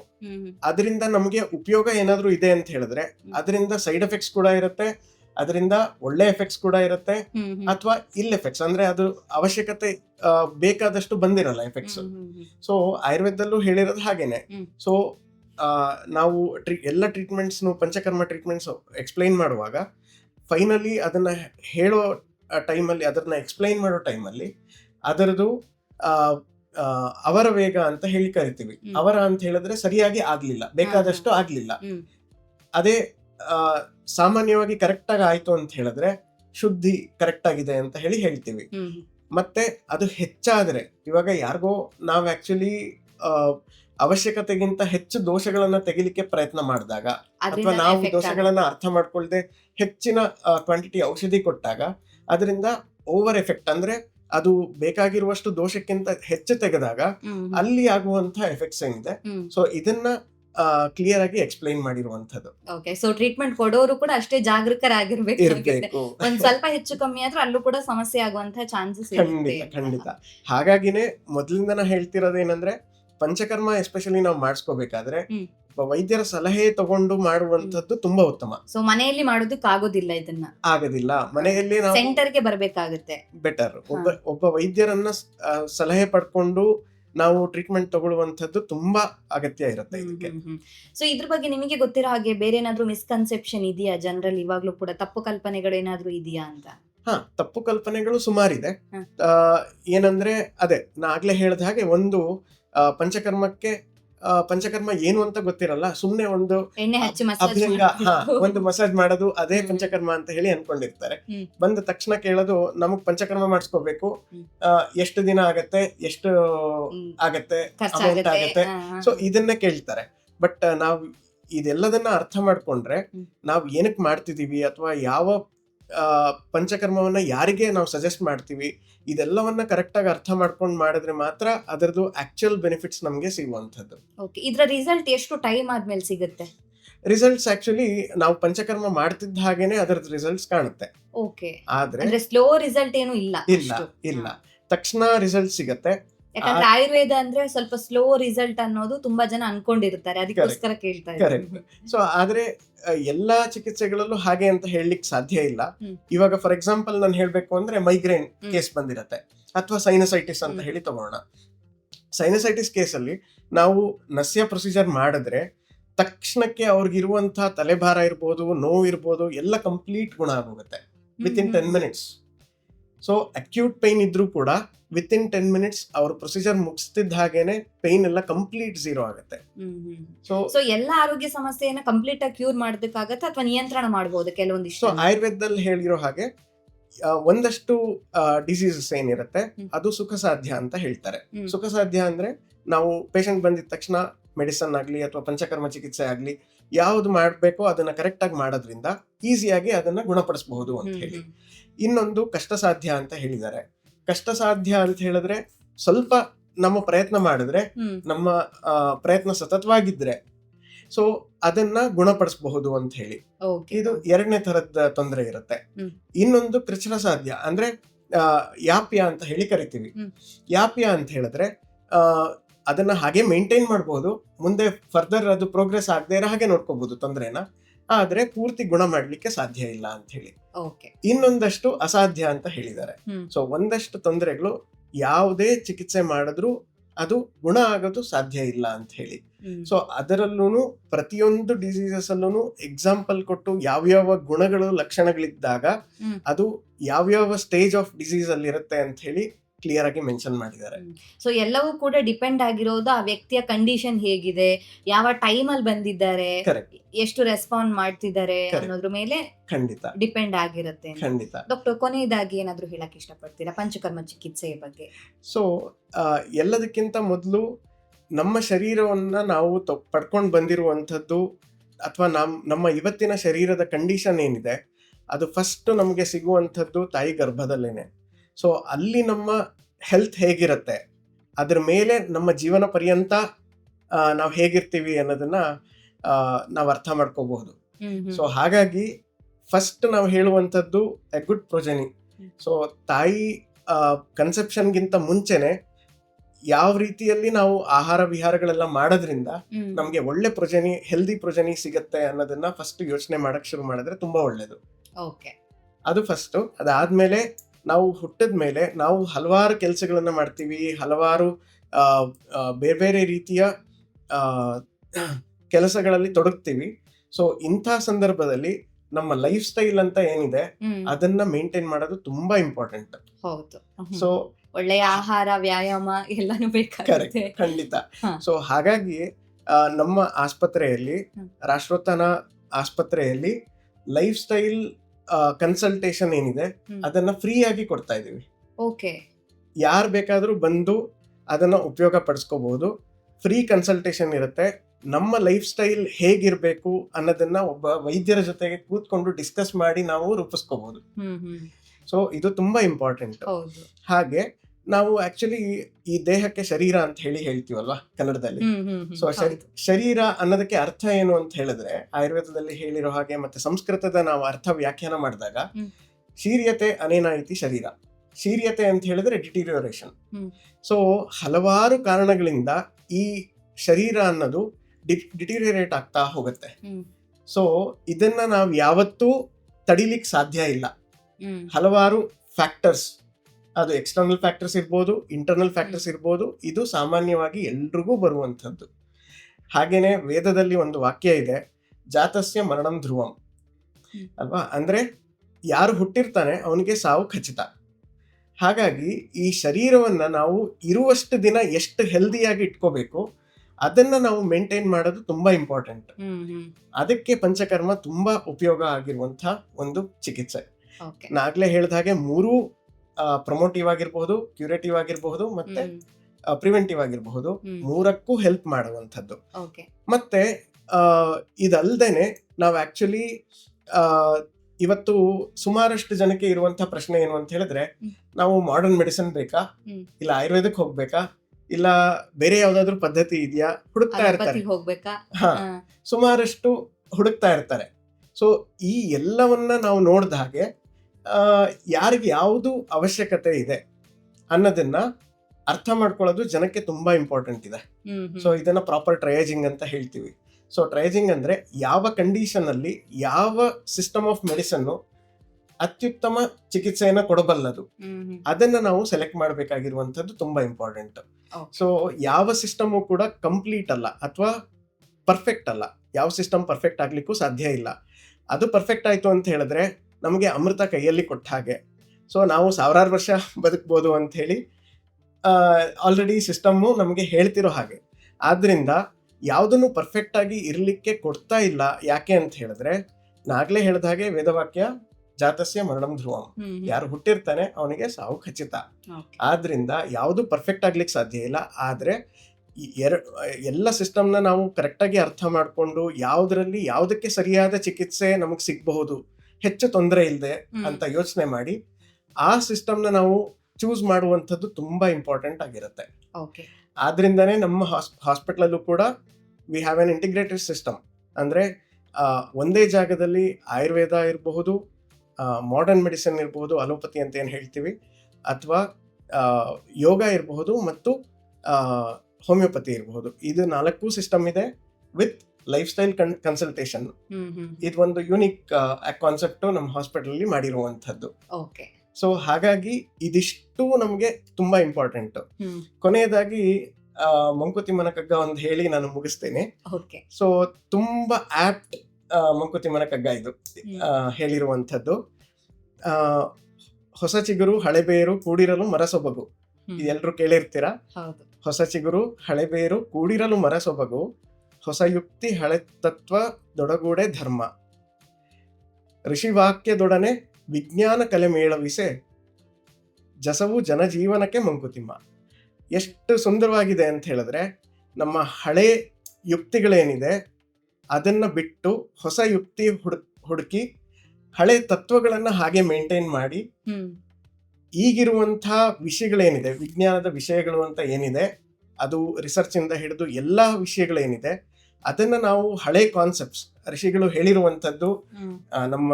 ಅದರಿಂದ ನಮಗೆ ಉಪಯೋಗ ಏನಾದ್ರೂ ಇದೆ ಅಂತ ಹೇಳಿದ್ರೆ ಅದರಿಂದ ಸೈಡ್ ಎಫೆಕ್ಟ್ಸ್ ಕೂಡ ಇರುತ್ತೆ ಅದರಿಂದ ಒಳ್ಳೆ ಎಫೆಕ್ಟ್ಸ್ ಕೂಡ ಇರುತ್ತೆ. ಅಥವಾ ಇಲ್ ಎಫೆಕ್ಟ್ಸ್ ಅಂದ್ರೆ ಅದು ಅವಶ್ಯಕತೆ ಬೇಕಾದಷ್ಟು ಬಂದಿರಲ್ಲ ಎಫೆಕ್ಟ್ಸ್. ಸೊ ಆಯುರ್ವೇದದಲ್ಲೂ ಹೇಳಿರೋದು ಹಾಗೇನೆ. ಸೊ ನಾವು ಟ್ರೀ ಎಲ್ಲ ಟ್ರೀಟ್ಮೆಂಟ್ಸ್ ಪಂಚಕರ್ಮ ಟ್ರೀಟ್ಮೆಂಟ್ಸ್ ಎಕ್ಸ್ಪ್ಲೈನ್ ಮಾಡುವಾಗ ಫೈನಲಿ ಅದನ್ನ ಹೇಳೋ ಟೈಮಲ್ಲಿ ಅದನ್ನ ಎಕ್ಸ್ಪ್ಲೈನ್ ಮಾಡೋ ಟೈಮಲ್ಲಿ ಅದರದು ಅವರ ವೇಗ ಅಂತ ಹೇಳಿ ಕರಿತೀವಿ. ಅವರ ಅಂತ ಹೇಳಿದ್ರೆ ಸರಿಯಾಗಿ ಆಗ್ಲಿಲ್ಲ ಬೇಕಾದಷ್ಟು ಆಗ್ಲಿಲ್ಲ. ಅದೇ ಸಾಮಾನ್ಯವಾಗಿ ಕರೆಕ್ಟ್ ಆಗಿ ಆಯ್ತು ಅಂತ ಹೇಳಿದ್ರೆ ಶುದ್ಧಿ ಕರೆಕ್ಟ್ ಆಗಿದೆ ಅಂತ ಹೇಳಿ ಹೇಳ್ತೀವಿ. ಮತ್ತೆ ಅದು ಹೆಚ್ಚಾದ್ರೆ ಇವಾಗ ಯಾರಿಗೋ ನಾವು ಆಕ್ಚುಲಿ ಅವಶ್ಯಕತೆಗಿಂತ ಹೆಚ್ಚು ದೋಷಗಳನ್ನ ತೆಗಿಲಿಕ್ಕೆ ಪ್ರಯತ್ನ ಮಾಡಿದಾಗ ಅಥವಾ ನಾವು ದೋಷಗಳನ್ನ ಅರ್ಥ ಮಾಡ್ಕೊಳ್ದೆ ಹೆಚ್ಚಿನ ಕ್ವಾಂಟಿಟಿ ಔಷಧಿ ಕೊಟ್ಟಾಗ ಅದರಿಂದ ಓವರ್ ಎಫೆಕ್ಟ್ ಅಂದ್ರೆ ಅದು ಬೇಕಾಗಿರುವಷ್ಟು ದೋಷಕ್ಕಿಂತ ಹೆಚ್ಚು ತೆಗೆದಾಗ. ಅಲ್ಲಿ ಆಗುವಂತಹ ಎಫೆಕ್ಟ್ಸ್ ಏನಿದೆ? ಸೊ ಇದನ್ನ ಕ್ಲಿಯರ್ ಆಗಿ ಎಕ್ಸ್ಪ್ಲೈನ್ ಮಾಡಿರುವಂತದ್ದು ಓಕೆ ಸೊ ಟ್ರೀಟ್ಮೆಂಟ್ ಕೊಡೋರು ಕೂಡ ಅಷ್ಟೇ ಜಾಗೃತರಾಗಿರ್ಬೇಕು ಒಂದ್ ಸ್ವಲ್ಪ ಹೆಚ್ಚು ಕಮ್ಮಿ ಆದ್ರೂ ಅಲ್ಲೂ ಕೂಡ ಸಮಸ್ಯೆ ಆಗುವಂತ ಚಾನ್ಸಸ್ ಖಂಡಿತ ಖಂಡಿತ. ಹಾಗಾಗಿನೇ ಮೊದಲಿಂದ ನಾ ಹೇಳ್ತಿರೋದೇನಂದ್ರೆ ಪಂಚಕರ್ಮ ಎಸ್ಪೆಷಲಿ ನಾವು ಮಾಡಿಸ್ಕೋಬೇಕಾದ್ರೆ ವೈದ್ಯರ ಸಲಹೆ ತಗೊಂಡು ಮಾಡುವಂತದ್ದು ತುಂಬಾ ಉತ್ತಮ. ಸೊ ಮನೆಯಲ್ಲಿ ಮಾಡೋದಕ್ಕೆ ಆಗೋದಿಲ್ಲ ಇದನ್ನ? ಆಗೋದಿಲ್ಲ. ಮನೆಯಲ್ಲಿ ನಾವು ಸೆಂಟರ್ಗೆ ಬರ್ಬೇಕಾಗುತ್ತೆ. ಬೆಟರ್ ಒಬ್ಬ ಒಬ್ಬ ವೈದ್ಯರನ್ನ ಸಲಹೆ ಪಡ್ಕೊಂಡು ನಾವು ಟ್ರೀಟ್ಮೆಂಟ್ ತಗೊಳ್ಳುವಂತದ್ದು ತುಂಬಾ ಅಗತ್ಯ ಇರುತ್ತೆ ಇದಕ್ಕೆ. ಸೊ ಇದ್ರ ಬಗ್ಗೆ ನಿಮಗೆ ಗೊತ್ತಿರೋ ಹಾಗೆ ಬೇರೆ ಏನಾದ್ರೂ ಮಿಸ್ಕನ್ಸೆಪ್ಷನ್ ಇದೆಯಾ? ಜನರಲ್ಲಿ ಇವಾಗ್ಲೂ ಕೂಡ ತಪ್ಪು ಕಲ್ಪನೆಗಳು ಏನಾದ್ರೂ ಇದೆಯಾ ಅಂತ? ಹಾ ತಪ್ಪು ಕಲ್ಪನೆಗಳು ಸುಮಾರಿದೆ. ಏನಂದ್ರೆ ಅದೇ ನಾ ಆಗ್ಲೇ ಹೇಳ್ದ ಹಾಗೆ ಒಂದು ಪಂಚಕರ್ಮಕ್ಕೆ ಪಂಚಕರ್ಮ ಏನು ಅಂತ ಗೊತ್ತಿರಲ್ಲ ಸುಮ್ನೆ ಒಂದು ಅಭ್ಯಂಗ ಹಾ ಒಂದು ಮಸಾಜ್ ಮಾಡೋದು ಅದೇ ಪಂಚಕರ್ಮ ಅಂತ ಹೇಳಿ ಅನ್ಕೊಂಡಿರ್ತಾರೆ. ಬಂದ ತಕ್ಷಣ ಕೇಳೋದು ನಮಗ್ ಪಂಚಕರ್ಮ ಮಾಡಿಸ್ಕೋಬೇಕು. ಎಷ್ಟು ದಿನ ಆಗತ್ತೆ ಎಷ್ಟು ಆಗತ್ತೆ ಅಮೌಂಟ್ ಆಗತ್ತೆ. ಸೊ ಇದನ್ನ ಕೇಳ್ತಾರೆ. ಬಟ್ ನಾವು ಇದೆಲ್ಲದನ್ನ ಅರ್ಥ ಮಾಡ್ಕೊಂಡ್ರೆ. ನಾವು ಏನಕ್ಕೆ ಮಾಡ್ತಿದೀವಿ ಅಥವಾ ಯಾವ ಪಂಚಕರ್ಮವನ್ನ ಯಾರಿಗೆ ನಾವು ಸಜೆಸ್ಟ್ ಮಾಡ್ತೀವಿ ಇದೆಲ್ಲವನ್ನ ಕರೆಕ್ಟಾಗಿ ಅರ್ಥ ಮಾಡ್ಕೊಂಡು ಮಾಡಿದ್ರೆ ಮಾತ್ರ ಅದರದ್ದು ಆಕ್ಚುಯಲ್ ಬೆನಿಫಿಟ್ಸ್ ನಮಗೆ ಸಿಗುವಂಥದ್ದು. ಓಕೆ ಇದರ ರಿಸಲ್ಟ್ ಎಷ್ಟು ಟೈಮ್ ಆದ್ಮೇಲೆ ಸಿಗುತ್ತೆ? ರಿಸಲ್ಟ್ಸ್ ಆಕ್ಚುಲಿ ನಾವು ಪಂಚಕರ್ಮ ಮಾಡ್ತಿದ್ದ ಹಾಗೇನೆ ಅದರದ್ದು ರಿಸಲ್ಟ್ಸ್ ಕಾಣುತ್ತೆ. ಓಕೆ ಆದ್ರೆ ಸ್ಲೋ ರಿಸಲ್ಟ್ ಏನು ಇಲ್ಲ ಇಲ್ಲ ಇಲ್ಲ. ತಕ್ಷಣ ರಿಸಲ್ಟ್ ಸಿಗತ್ತೆ. ಯಾಕಂದ್ರೆ ಆಯುರ್ವೇದ ಅಂದ್ರೆ ಸ್ವಲ್ಪ ಸ್ಲೋ ರಿಸಲ್ಟ್ ಅನ್ನೋದು ತುಂಬಾ ಜನ ಅನ್ಕೊಂಡಿರ್ತಾರೆ. ಅದಕ್ಕೋಸ್ಕರ ಕೇಳ್ತಾ ಇದ್ದಾರೆ ಸೊ ಆದ್ರೆ ಎಲ್ಲಾ ಚಿಕಿತ್ಸೆಗಳಲ್ಲೂ ಹಾಗೆ ಅಂತ ಹೇಳಲಿಕ್ಕೆ ಸಾಧ್ಯ ಇಲ್ಲ. ಇವಾಗ ಫಾರ್ ಎಕ್ಸಾಂಪಲ್ ನಾನು ಹೇಳ್ಬೇಕು ಅಂದ್ರೆ ಮೈಗ್ರೇನ್ ಕೇಸ್ ಬಂದಿರತ್ತೆ. ಅಥವಾ ಸೈನಸೈಟಿಸ್ ಅಂತ ಹೇಳಿ ತಗೋಣ ಸೈನಸೈಟಿಸ್ ಕೇಸಲ್ಲಿ ನಾವು ನಸ್ಯ ಪ್ರೊಸೀಜರ್ ಮಾಡಿದ್ರೆ ತಕ್ಷಣಕ್ಕೆ ಅವ್ರಿಗಿರುವಂತಹ ತಲೆಭಾರ ಇರ್ಬೋದು ನೋವು ಇರ್ಬೋದು ಎಲ್ಲ ಕಂಪ್ಲೀಟ್ ಗುಣ ಆಗೋಗುತ್ತೆ. Within ten minutes so acute pain ಇದ್ರೂ ಕೂಡ ವಿತ್ ಇನ್ ಟೆನ್ ಮಿನಿಟ್ಸ್ ಅವ್ರ ಪ್ರೊಸೀಜರ್ ಮುಗಿಸ್ತಿದ್ದ ಹಾಗೇನೆ ಪೈನ್ ಎಲ್ಲ ಕಂಪ್ಲೀಟ್ ಝೀರೋ ಆಗುತ್ತೆ ಸೊ ಸೊ ಎಲ್ಲ ಆರೋಗ್ಯ ಸಮಸ್ಯೆಯನ್ನ ಕಂಪ್ಲೀಟ್ ಆಗಿ ಕ್ಯೂರ್ ಮಾಡೋದಕ್ಕಾಗತ್ತೆ ಅಥವಾ ನಿಯಂತ್ರಣ ಮಾಡಬಹುದು ಕೆಲವೊಂದಿಷ್ಟು ಆಯುರ್ವೇದದಲ್ಲಿ ಹೇಳಿರೋ ಹಾಗೆ ಒಂದಷ್ಟು ಡಿಸೀಸಸ್ ಏನಿರುತ್ತೆ. ಅದು ಸುಖ ಸಾಧ್ಯ ಅಂತ ಹೇಳ್ತಾರೆ. ಸುಖ ಸಾಧ್ಯ ಅಂದ್ರೆ ನಾವು ಪೇಷಂಟ್ ಬಂದಿದ ತಕ್ಷಣ ಮೆಡಿಸನ್ ಆಗ್ಲಿ ಅಥವಾ ಪಂಚಕರ್ಮ ಚಿಕಿತ್ಸೆ ಆಗ್ಲಿ ಯಾವ್ದು ಮಾಡಬೇಕೋ ಅದನ್ನ ಕರೆಕ್ಟ್ ಆಗಿ ಮಾಡೋದ್ರಿಂದ ಈಸಿಯಾಗಿ ಅದನ್ನ ಗುಣಪಡಿಸಬಹುದು ಅಂತ ಹೇಳಿ. ಇನ್ನೊಂದು ಕಷ್ಟ ಸಾಧ್ಯ ಅಂತ ಹೇಳಿದ್ದಾರೆ ಕಷ್ಟ ಸಾಧ್ಯ ಅಂತ ಹೇಳಿದ್ರೆ ಸ್ವಲ್ಪ ನಮ್ಮ ಪ್ರಯತ್ನ ಮಾಡಿದ್ರೆ ನಮ್ಮ ಪ್ರಯತ್ನ ಸತತವಾಗಿದ್ರೆ ಸೊ ಅದನ್ನ ಗುಣಪಡಿಸಬಹುದು ಅಂತ ಹೇಳಿ. ಇದು ಎರಡನೇ ತರದ ತೊಂದರೆ ಇರುತ್ತೆ. ಇನ್ನೊಂದು ಪ್ರಚಲ ಸಾಧ್ಯ ಅಂದ್ರೆ ಯಾಪ್ಯ ಅಂತ ಹೇಳಿ ಕರಿತೀವಿ. ಯಾಪ್ಯ ಅಂತ ಹೇಳಿದ್ರೆ ಅದನ್ನ ಹಾಗೆ ಮೇಂಟೈನ್ ಮಾಡಬಹುದು. ಮುಂದೆ ಫರ್ದರ್ ಅದು ಪ್ರೋಗ್ರೆಸ್ ಆಗದೆ ಇರೋ ಹಾಗೆ ನೋಡ್ಕೋಬಹುದು ತೊಂದರೆನ. ಆದ್ರೆ ಪೂರ್ತಿ ಗುಣ ಮಾಡ್ಲಿಕ್ಕೆ ಸಾಧ್ಯ ಇಲ್ಲ ಅಂತ ಹೇಳಿ ಇನ್ನೊಂದಷ್ಟು ಅಸಾಧ್ಯ ಅಂತ ಹೇಳಿದ್ದಾರೆ. ಸೊ ಒಂದಷ್ಟು ತೊಂದರೆಗಳು ಯಾವುದೇ ಚಿಕಿತ್ಸೆ ಮಾಡಿದ್ರೂ ಅದು ಗುಣ ಆಗೋದು ಸಾಧ್ಯ ಇಲ್ಲ ಅಂತ ಹೇಳಿ. ಸೊ ಅದರಲ್ಲೂ ಪ್ರತಿಯೊಂದು ಡಿಸೀಸಸ್ ಅಲ್ಲೂ ಎಕ್ಸಾಂಪಲ್ ಕೊಟ್ಟು ಯಾವ್ಯಾವ ಗುಣಗಳು ಲಕ್ಷಣಗಳಿದ್ದಾಗ. ಅದು ಯಾವ್ಯಾವ ಸ್ಟೇಜ್ ಆಫ್ ಡಿಸೀಸ್ ಅಲ್ಲಿ ಇರುತ್ತೆ ಅಂತ ಹೇಳಿ ಕ್ಲಿಯರ್ ಆಗಿ ಮೆನ್ಷನ್ ಮಾಡಿದ್ದಾರೆ. ಸೊ ಎಲ್ಲವೂ ಕೂಡ ಡಿಪೆಂಡ್ ಆಗಿರೋದು ಆ ವ್ಯಕ್ತಿಯ ಕಂಡೀಷನ್ ಹೇಗಿದೆ ಯಾವ ಟೈಮ್ ಅಲ್ಲಿ ಬಂದಿದ್ದಾರೆ ಎಷ್ಟು ರೆಸ್ಪಾಂಡ್ ಮಾಡ್ತಿದ್ದಾರೆ Correct. ಅನ್ನೋದ್ರ ಮೇಲೆ ಖಂಡಿತ. ಡಿಪೆಂಡ್ ಆಗಿರುತ್ತೆ ಖಂಡಿತ. ಡಾಕ್ಟರ್ ಕೊನೆಯದಾಗಿ ಏನಾದ್ರೂ ಹೇಳಕ್ ಇಷ್ಟಪಡ್ತೀರಾ? ಪಂಚಕರ್ಮ ಚಿಕಿತ್ಸೆಯ ಬಗ್ಗೆ. ಸೊ ಎಲ್ಲದಕ್ಕಿಂತ ಮೊದಲು ನಮ್ಮ ಶರೀರವನ್ನ ನಾವು ತ ಪಡ್ಕೊಂಡು ಬಂದಿರುವಂಥದ್ದು ಅಥವಾ ನಮ್ ನಮ್ಮ ಇವತ್ತಿನ ಶರೀರದ ಕಂಡೀಷನ್ ಏನಿದೆ ಅದು ಫಸ್ಟ್ ನಮಗೆ ಸಿಗುವಂಥದ್ದು ತಾಯಿ ಗರ್ಭದಲ್ಲೇನೆ. ಸೊ ಅಲ್ಲಿ ನಮ್ಮ ಹೆಲ್ತ್ ಹೇಗಿರುತ್ತೆ? ಅದ್ರ ಮೇಲೆ ನಮ್ಮ ಜೀವನ ಪರ್ಯಂತ ನಾವು ಹೇಗಿರ್ತೀವಿ ಅನ್ನೋದನ್ನ ನಾವು ಅರ್ಥ ಮಾಡ್ಕೋಬಹುದು. ಸೊ ಹಾಗಾಗಿ ಫಸ್ಟ್ ನಾವು ಹೇಳುವಂಥದ್ದು ಎ ಗುಡ್ ಪ್ರೊಜೆನಿ. ಸೊ ತಾಯಿ ಕನ್ಸೆಪ್ಷನ್ಗಿಂತ ಮುಂಚೆನೆ ಯಾವ ರೀತಿಯಲ್ಲಿ ನಾವು ಆಹಾರ ವಿಹಾರಗಳೆಲ್ಲ ಮಾಡೋದ್ರಿಂದ ನಮಗೆ ಒಳ್ಳೆ ಪ್ರೊಜನಿ ಹೆಲ್ದಿ ಪ್ರೊಜನಿ ಸಿಗುತ್ತೆ ಅನ್ನೋದನ್ನ ಫಸ್ಟ್ ಯೋಚನೆ ಮಾಡಕ್ ಶುರು ಮಾಡಿದ್ರೆ ತುಂಬಾ ಒಳ್ಳೇದು. ಓಕೆ. ಅದು ಫಸ್ಟ್ ಅದಾದ್ಮೇಲೆ ನಾವು ಹುಟ್ಟಿದ ಮೇಲೆ ನಾವು ಹಲವಾರು ಕೆಲಸಗಳನ್ನು ಮಾಡ್ತೀವಿ ಹಲವಾರು ಬೇರೆ ಬೇರೆ ರೀತಿಯ ಕೆಲಸಗಳಲ್ಲಿ ತೊಡಗ್ತೀವಿ. ಸೊ ಇಂಥ ಸಂದರ್ಭದಲ್ಲಿ ನಮ್ಮ ಲೈಫ್ ಸ್ಟೈಲ್ ಅಂತ ಏನಿದೆ ಅದನ್ನ ಮೇಂಟೈನ್ ಮಾಡೋದು ತುಂಬಾ ಇಂಪಾರ್ಟೆಂಟ್. ಹೌದು. ಸೊ ಒಳ್ಳೆಯ ಆಹಾರ ವ್ಯಾಯಾಮ ಎಲ್ಲಾನು ಬೇಕಾಗುತ್ತೆ. ಖಂಡಿತ. ಸೊ ಹಾಗಾಗಿ ನಮ್ಮ ಆಸ್ಪತ್ರೆಯಲ್ಲಿ. ರಾಷ್ಟ್ರೋತ್ಥಾನ ಆಸ್ಪತ್ರೆಯಲ್ಲಿ ಲೈಫ್ ಸ್ಟೈಲ್ ಕನ್ಸಲ್ಟೇಷನ್ ಏನಿದೆ. ಅದನ್ನ ಫ್ರೀ ಆಗಿ ಕೊಡ್ತಾ ಇದೀವಿ. ಓಕೆ. ಯಾರು ಬೇಕಾದರೂ ಬಂದು ಅದನ್ನ ಉಪಯೋಗ ಪಡಿಸ್ಕೋಬಹುದು ಫ್ರೀ ಕನ್ಸಲ್ಟೇಷನ್ ಇರುತ್ತೆ. ನಮ್ಮ ಲೈಫ್ ಸ್ಟೈಲ್ ಹೇಗಿರಬೇಕು ಅನ್ನೋದನ್ನ ಒಬ್ಬ ವೈದ್ಯರ ಜೊತೆಗೆ ಕೂತ್ಕೊಂಡು ಡಿಸ್ಕಸ್ ಮಾಡಿ ನಾವು ರೂಪಿಸ್ಕೋಬಹುದು ಸೊ ಇದು ತುಂಬಾ ಇಂಪಾರ್ಟೆಂಟ್ ಹಾಗೆ ನಾವು ಆಕ್ಚುಲಿ ಈ ದೇಹಕ್ಕೆ ಶರೀರ ಅಂತ ಹೇಳಿ ಹೇಳ್ತೀವಲ್ವಾ ಕನ್ನಡದಲ್ಲಿ. ಸೊ ಶರೀರ ಅನ್ನೋದಕ್ಕೆ ಅರ್ಥ ಏನು ಅಂತ ಹೇಳಿದ್ರೆ ಆಯುರ್ವೇದದಲ್ಲಿ ಹೇಳಿರೋ ಹಾಗೆ ಮತ್ತೆ ಸಂಸ್ಕೃತದ ನಾವು ಅರ್ಥ ವ್ಯಾಖ್ಯಾನ ಮಾಡಿದಾಗ. ಶೀರ್ಯತೆ ಅನೇನ ಇತಿ ಶರೀರ. ಶೀರ್ಯತೆ ಅಂತ ಹೇಳಿದ್ರೆ ಡಿಟಿರಿಯೋರೇಷನ್. ಸೊ ಹಲವಾರು ಕಾರಣಗಳಿಂದ ಈ ಶರೀರ ಅನ್ನೋದು ಡಿಟೀರಿಯರೇಟ್ ಆಗ್ತಾ ಹೋಗುತ್ತೆ. ಸೊ ಇದನ್ನ ನಾವು ಯಾವತ್ತೂ ತಡಿಲಿಕ್ಕೆ ಸಾಧ್ಯ ಇಲ್ಲ. ಹಲವಾರು ಫ್ಯಾಕ್ಟರ್ಸ್ ಅದು ಎಕ್ಸ್ಟರ್ನಲ್ ಫ್ಯಾಕ್ಟರ್ಸ್ ಇರ್ಬೋದು ಇಂಟರ್ನಲ್ ಫ್ಯಾಕ್ಟರ್ಸ್ ಇರ್ಬೋದು ಇದು ಸಾಮಾನ್ಯವಾಗಿ ಎಲ್ರಿಗೂ ಬರುವಂಥದ್ದು. ಹಾಗೇನೆ ವೇದದಲ್ಲಿ ಒಂದು ವಾಕ್ಯ ಇದೆ ಜಾತಸ್ಯ ಮರಣಂ ಧ್ರುವಂ. ಅಲ್ವಾ? ಅಂದ್ರೆ ಯಾರು ಹುಟ್ಟಿರ್ತಾನೆ ಅವನಿಗೆ ಸಾವು ಖಚಿತ. ಹಾಗಾಗಿ ಈ ಶರೀರವನ್ನ ನಾವು ಇರುವಷ್ಟು ದಿನ ಎಷ್ಟು ಹೆಲ್ದಿಯಾಗಿ ಇಟ್ಕೋಬೇಕು ಅದನ್ನ ನಾವು ಮೇಂಟೈನ್ ಮಾಡೋದು ತುಂಬಾ ಇಂಪಾರ್ಟೆಂಟ್ ಅದಕ್ಕೆ ಪಂಚಕರ್ಮ ತುಂಬಾ ಉಪಯೋಗ ಆಗಿರುವಂಥ ಒಂದು ಚಿಕಿತ್ಸೆ. ನಾಗ್ಲೇ ಹೇಳ್ದ ಹಾಗೆ ಮೂರು ಪ್ರಮೋಟಿವ್ ಆಗಿರಬಹುದು ಕ್ಯೂರೇಟಿವ್ ಆಗಿರಬಹುದು ಮತ್ತೆ ಪ್ರಿವೆಂಟಿವ್ ಆಗಿರಬಹುದು ಮೂರಕ್ಕೂ ಹೆಲ್ಪ್ ಮಾಡುವಂಥದ್ದು. ಮತ್ತೆ ಇದಲ್ದೇನೆ ನಾವು ಆಕ್ಚುಲಿ ಇವತ್ತು ಸುಮಾರಷ್ಟು ಜನಕ್ಕೆ ಇರುವಂತಹ ಪ್ರಶ್ನೆ ಏನು ಅಂತ ಹೇಳಿದ್ರೆ ನಾವು ಮಾಡರ್ನ್ ಮೆಡಿಸಿನ್ ಬೇಕಾ? ಇಲ್ಲ ಆಯುರ್ವೇದಕ್ಕೆ ಹೋಗ್ಬೇಕಾ? ಇಲ್ಲ ಬೇರೆ ಯಾವ್ದಾದ್ರು ಪದ್ಧತಿ ಇದೆಯಾ? ಹುಡುಕ್ತಾ ಇರ್ತಾರೆ. ಹಾ. ಸುಮಾರಷ್ಟು ಹುಡುಕ್ತಾ ಇರ್ತಾರೆ. ಸೊ ಈ ಎಲ್ಲವನ್ನ ನಾವು ನೋಡಿದ ಹಾಗೆ ಯಾರಿಗೆ ಯಾವುದು ಅವಶ್ಯಕತೆ ಇದೆ ಅನ್ನೋದನ್ನ ಅರ್ಥ ಮಾಡ್ಕೊಳ್ಳೋದು ಜನಕ್ಕೆ ತುಂಬಾ ಇಂಪಾರ್ಟೆಂಟ್ ಇದೆ. ಸೊ ಇದನ್ನ ಪ್ರಾಪರ್ ಟ್ರಯೇಜಿಂಗ್ ಅಂತ ಹೇಳ್ತೀವಿ ಸೊ ಟ್ರಯೇಜಿಂಗ್ ಅಂದ್ರೆ ಯಾವ ಕಂಡೀಷನ್ ಅಲ್ಲಿ ಯಾವ ಸಿಸ್ಟಮ್ ಆಫ್ ಮೆಡಿಸನ್ ಅತ್ಯುತ್ತಮ ಚಿಕಿತ್ಸೆಯನ್ನ ಕೊಡಬಲ್ಲದು. ಅದನ್ನ ನಾವು ಸೆಲೆಕ್ಟ್ ಮಾಡಬೇಕಾಗಿರುವಂತದ್ದು ತುಂಬಾ ಇಂಪಾರ್ಟೆಂಟ್. ಸೊ ಯಾವ ಸಿಸ್ಟಮು ಕೂಡ ಕಂಪ್ಲೀಟ್ ಅಲ್ಲ ಅಥವಾ ಪರ್ಫೆಕ್ಟ್ ಅಲ್ಲ ಯಾವ ಸಿಸ್ಟಮ್ ಪರ್ಫೆಕ್ಟ್ ಆಗ್ಲಿಕ್ಕೂ ಸಾಧ್ಯ ಇಲ್ಲ ಅದು ಪರ್ಫೆಕ್ಟ್ ಆಯ್ತು ಅಂತ ಹೇಳಿದ್ರೆ ನಮಗೆ ಅಮೃತ ಕೈಯಲ್ಲಿ ಕೊಟ್ಟ ಹಾಗೆ. ಸೊ ನಾವು ಸಾವಿರಾರು ವರ್ಷ ಬದುಕ್ಬೋದು ಅಂಥೇಳಿ ಹೇಳಿ ಆಲ್ರೆಡಿ ಸಿಸ್ಟಮ್ಮು ನಮಗೆ ಹೇಳ್ತಿರೋ ಹಾಗೆ. ಆದ್ದರಿಂದ ಯಾವುದನ್ನು ಪರ್ಫೆಕ್ಟಾಗಿ ಇರಲಿಕ್ಕೆ ಕೊಡ್ತಾ ಇಲ್ಲ ಯಾಕೆ ಅಂತ ಹೇಳಿದ್ರೆ ನಾಗಲೇ ಹೇಳಿದ ಹಾಗೆ ವೇದವಾಕ್ಯ ಜಾತಸ್ಯ ಮರಣಂ ಧ್ರುವಂ. ಯಾರು ಹುಟ್ಟಿರ್ತಾನೆ ಅವನಿಗೆ ಸಾವು ಖಚಿತ. ಆದ್ದರಿಂದ ಆದ್ರಿಂದ ಯಾವುದು ಪರ್ಫೆಕ್ಟ್ ಆಗ್ಲಿಕ್ಕೆ ಸಾಧ್ಯ ಇಲ್ಲ ಆದ್ರೆ ಈ ಎರ ಎಲ್ಲ ಸಿಸ್ಟಮ್ನ ನಾವು ಕರೆಕ್ಟಾಗಿ ಅರ್ಥ ಮಾಡಿಕೊಂಡು ಯಾವುದರಲ್ಲಿ ಯಾವುದಕ್ಕೆ ಸರಿಯಾದ ಚಿಕಿತ್ಸೆ ನಮಗೆ ಸಿಗಬಹುದು ಹೆಚ್ಚು ತೊಂದರೆ ಇಲ್ಲದೆ ಅಂತ ಯೋಚನೆ ಮಾಡಿ ಆ ಸಿಸ್ಟಮ್ನ ನಾವು ಚೂಸ್ ಮಾಡುವಂಥದ್ದು ತುಂಬಾ ಇಂಪಾರ್ಟೆಂಟ್ ಆಗಿರುತ್ತೆ. ಆದ್ರಿಂದನೇ ನಮ್ಮ ಹಾಸ್ಪಿಟ್ಲಲ್ಲೂ ಕೂಡ we have an integrated system ಅಂದರೆ ಒಂದೇ ಜಾಗದಲ್ಲಿ ಆಯುರ್ವೇದ ಇರಬಹುದು ಮಾಡರ್ನ್ ಮೆಡಿಸಿನ್ ಇರಬಹುದು ಅಲೋಪತಿ ಅಂತ ಏನು ಹೇಳ್ತೀವಿ ಅಥವಾ ಯೋಗ ಇರಬಹುದು ಮತ್ತು ಹೋಮಿಯೋಪತಿ ಇರಬಹುದು. ಇದು ನಾಲ್ಕು ಸಿಸ್ಟಮ್ ಇದೆ with lifestyle con consultation ಇದು ಒಂದು ಯುನಿಕ್ ಕಾನ್ಸೆಪ್ಟ್ ನಮ್ಮ ಹಾಸ್ಪಿಟಲ್ ಅಲ್ಲಿ ಮಾಡಿರುವಂತದ್ದು ಸೊ ಹಾಗಾಗಿ ಇದಿಷ್ಟು ನಮಗೆ ತುಂಬಾ ಇಂಪಾರ್ಟೆಂಟ್ ಕೊನೆಯದಾಗಿ ಮಂಕುತಿಮ್ಮನ ಕಗ್ಗ ಒಂದು ಹೇಳಿ ನಾನು ಮುಗಿಸ್ತೇನೆ. ಸೊ ತುಂಬಾ ಆಪ್ಟ್ ಮಂಕುತಿಮ್ಮನ ಕಗ್ಗ ಇದು ಹೇಳಿರುವಂಥದ್ದು. ಹೊಸ ಚಿಗುರು ಹಳೆಬೇರು ಕೂಡಿರಲು ಮರಸೊಬಗು. ಎಲ್ರು ಎಲ್ಲರೂ ಕೇಳಿರ್ತೀರಾ ಹೊಸ ಚಿಗುರು ಹಳೆಬೇರು ಕೂಡಿರಲು ಮರಸೊಬಗು. ಹೊಸ ಯುಕ್ತಿ ಹಳೆ ತತ್ವ ದೊಡಗೂಡೆ ಧರ್ಮ. ಋಷಿವಾಕ್ಯದೊಡನೆ ವಿಜ್ಞಾನ ಕಲೆ ಮೇಳವಿಸೆ ಜಸವು ಜನಜೀವನಕ್ಕೆ ಮಂಕುತಿಮ್ಮ. ಎಷ್ಟು ಸುಂದರವಾಗಿದೆ ಅಂತ ಹೇಳಿದ್ರೆ ನಮ್ಮ ಹಳೆ ಯುಕ್ತಿಗಳೇನಿದೆ ಅದನ್ನ ಬಿಟ್ಟು ಹೊಸ ಯುಕ್ತಿ ಹುಡ್ ಹುಡುಕಿ ಹಳೆ ತತ್ವಗಳನ್ನು ಹಾಗೆ ಮೇಂಟೈನ್ ಮಾಡಿ ಈಗಿರುವಂತಹ ವಿಷಯಗಳೇನಿದೆ ವಿಜ್ಞಾನದ ವಿಷಯಗಳು ಅಂತ ಏನಿದೆ ಅದು ರಿಸರ್ಚ್ ಇಂದ ಹಿಡಿದು ಎಲ್ಲ ವಿಷಯಗಳೇನಿದೆ ಅದನ್ನ ನಾವು ಹಳೆ ಕಾನ್ಸೆಪ್ಟ್ಸ್ ಋಷಿಗಳು ಹೇಳಿರುವಂಥದ್ದು ನಮ್ಮ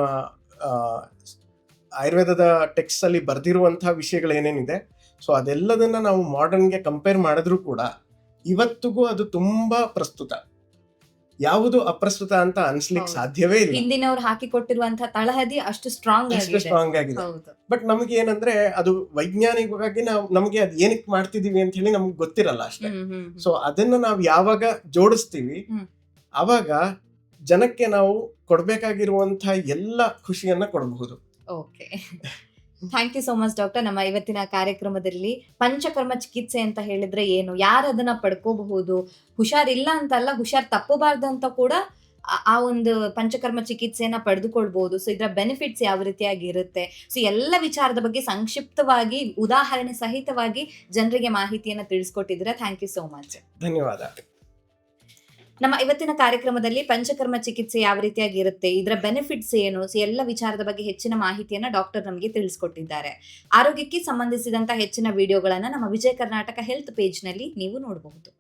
ಆಯುರ್ವೇದದ ಟೆಕ್ಸ್ಟ್ ಅಲ್ಲಿ ಬರ್ದಿರುವಂತಹ ವಿಷಯಗಳೇನೇನಿದೆ ಸೊ ಅದೆಲ್ಲದನ್ನ ನಾವು ಮಾಡರ್ನ್ಗೆ ಕಂಪೇರ್ ಮಾಡಿದ್ರು ಕೂಡ ಇವತ್ತಿಗೂ ಅದು ತುಂಬಾ ಪ್ರಸ್ತುತ. ಯಾವುದು ಅಪ್ರಸ್ತುತ ಅಂತ ಅನ್ಸ್ಲಿಕ್ ಸಾಧ್ಯವೇ ಇಲ್ಲ. ಹಿಂದಿನವ್ರು ಹಾಕಿ ಕೊಟ್ಟಿರುವಂತಹ ತಳಹದಿ ಅಷ್ಟು ಸ್ಟ್ರಾಂಗ್ ಅಷ್ಟು ಸ್ಟ್ರಾಂಗ್ ಆಗಿದೆ. ಬಟ್ ನಮಗೆ ಏನಂದ್ರೆ ಅದು ವೈಜ್ಞಾನಿಕವಾಗಿ ನಾವು ನಮಗೆ ಅದ್ ಏನಕ್ಕೆ ಮಾಡ್ತಿದೀವಿ ಅಂತ ಹೇಳಿ ನಮ್ಗೆ ಗೊತ್ತಿರಲ್ಲ ಅಷ್ಟೇ. ಸೊ ಅದನ್ನ ನಾವು ಯಾವಾಗ ಜೋಡಿಸ್ತೀವಿ. ಅವಾಗ ಜನಕ್ಕೆ ನಾವು ಕೊಡ್ಬೇಕಾಗಿರುವಂತಹ ಎಲ್ಲ ಖುಷಿಯನ್ನ ಕೊಡಬಹುದು. Okay thank you so much doctor ನಮ್ಮ ಇವತ್ತಿನ ಕಾರ್ಯಕ್ರಮದಲ್ಲಿ ಪಂಚಕರ್ಮ ಚಿಕಿತ್ಸೆ ಅಂತ ಹೇಳಿದ್ರೆ ಏನು? ಯಾರು ಅದನ್ನ ಪಡ್ಕೋಬಹುದು? ಹುಷಾರಿಲ್ಲ ಅಂತಲ್ಲ, ಹುಷಾರ್ ತಪ್ಪಬಾರ್ದು ಅಂತ ಕೂಡ ಆ- ಒಂದು ಪಂಚಕರ್ಮ ಚಿಕಿತ್ಸೆಯನ್ನ ಪಡೆದುಕೊಳ್ಬಹುದು. ಸೊ ಇದರ ಬೆನಿಫಿಟ್ಸ್ ಯಾವ ರೀತಿಯಾಗಿ ಇರುತ್ತೆ? ಸೊ ಎಲ್ಲ ವಿಚಾರದ ಬಗ್ಗೆ ಸಂಕ್ಷಿಪ್ತವಾಗಿ, ಉದಾಹರಣೆ ಸಹಿತವಾಗಿ ಜನರಿಗೆ ಮಾಹಿತಿಯನ್ನ ತಿಳಿಸ್ಕೊಟ್ಟಿದ್ರೆ ಥ್ಯಾಂಕ್ ಯು ಸೋ ಮಚ್ ಧನ್ಯವಾದ. ನಮ್ಮ ಇವತ್ತಿನ ಕಾರ್ಯಕ್ರಮದಲ್ಲಿ ಪಂಚಕರ್ಮ ಚಿಕಿತ್ಸೆ ಯಾವ ರೀತಿಯಾಗಿ ಇರುತ್ತೆ, ಇದರ ಬೆನಿಫಿಟ್ಸ್ ಏನು ಎಲ್ಲ ವಿಚಾರದ ಬಗ್ಗೆ ಹೆಚ್ಚಿನ ಮಾಹಿತಿಯನ್ನ ಡಾಕ್ಟರ್ ನಮಗೆ ತಿಳಿಸ್ಕೊಟ್ಟಿದ್ದಾರೆ. ಆರೋಗ್ಯಕ್ಕೆ ಸಂಬಂಧಿಸಿದಂತಹ ಹೆಚ್ಚಿನ ವಿಡಿಯೋಗಳನ್ನ ನಮ್ಮ ವಿಜಯ ಕರ್ನಾಟಕ ಹೆಲ್ತ್ ಪೇಜ್ನಲ್ಲಿ ನೀವು ನೋಡಬಹುದು.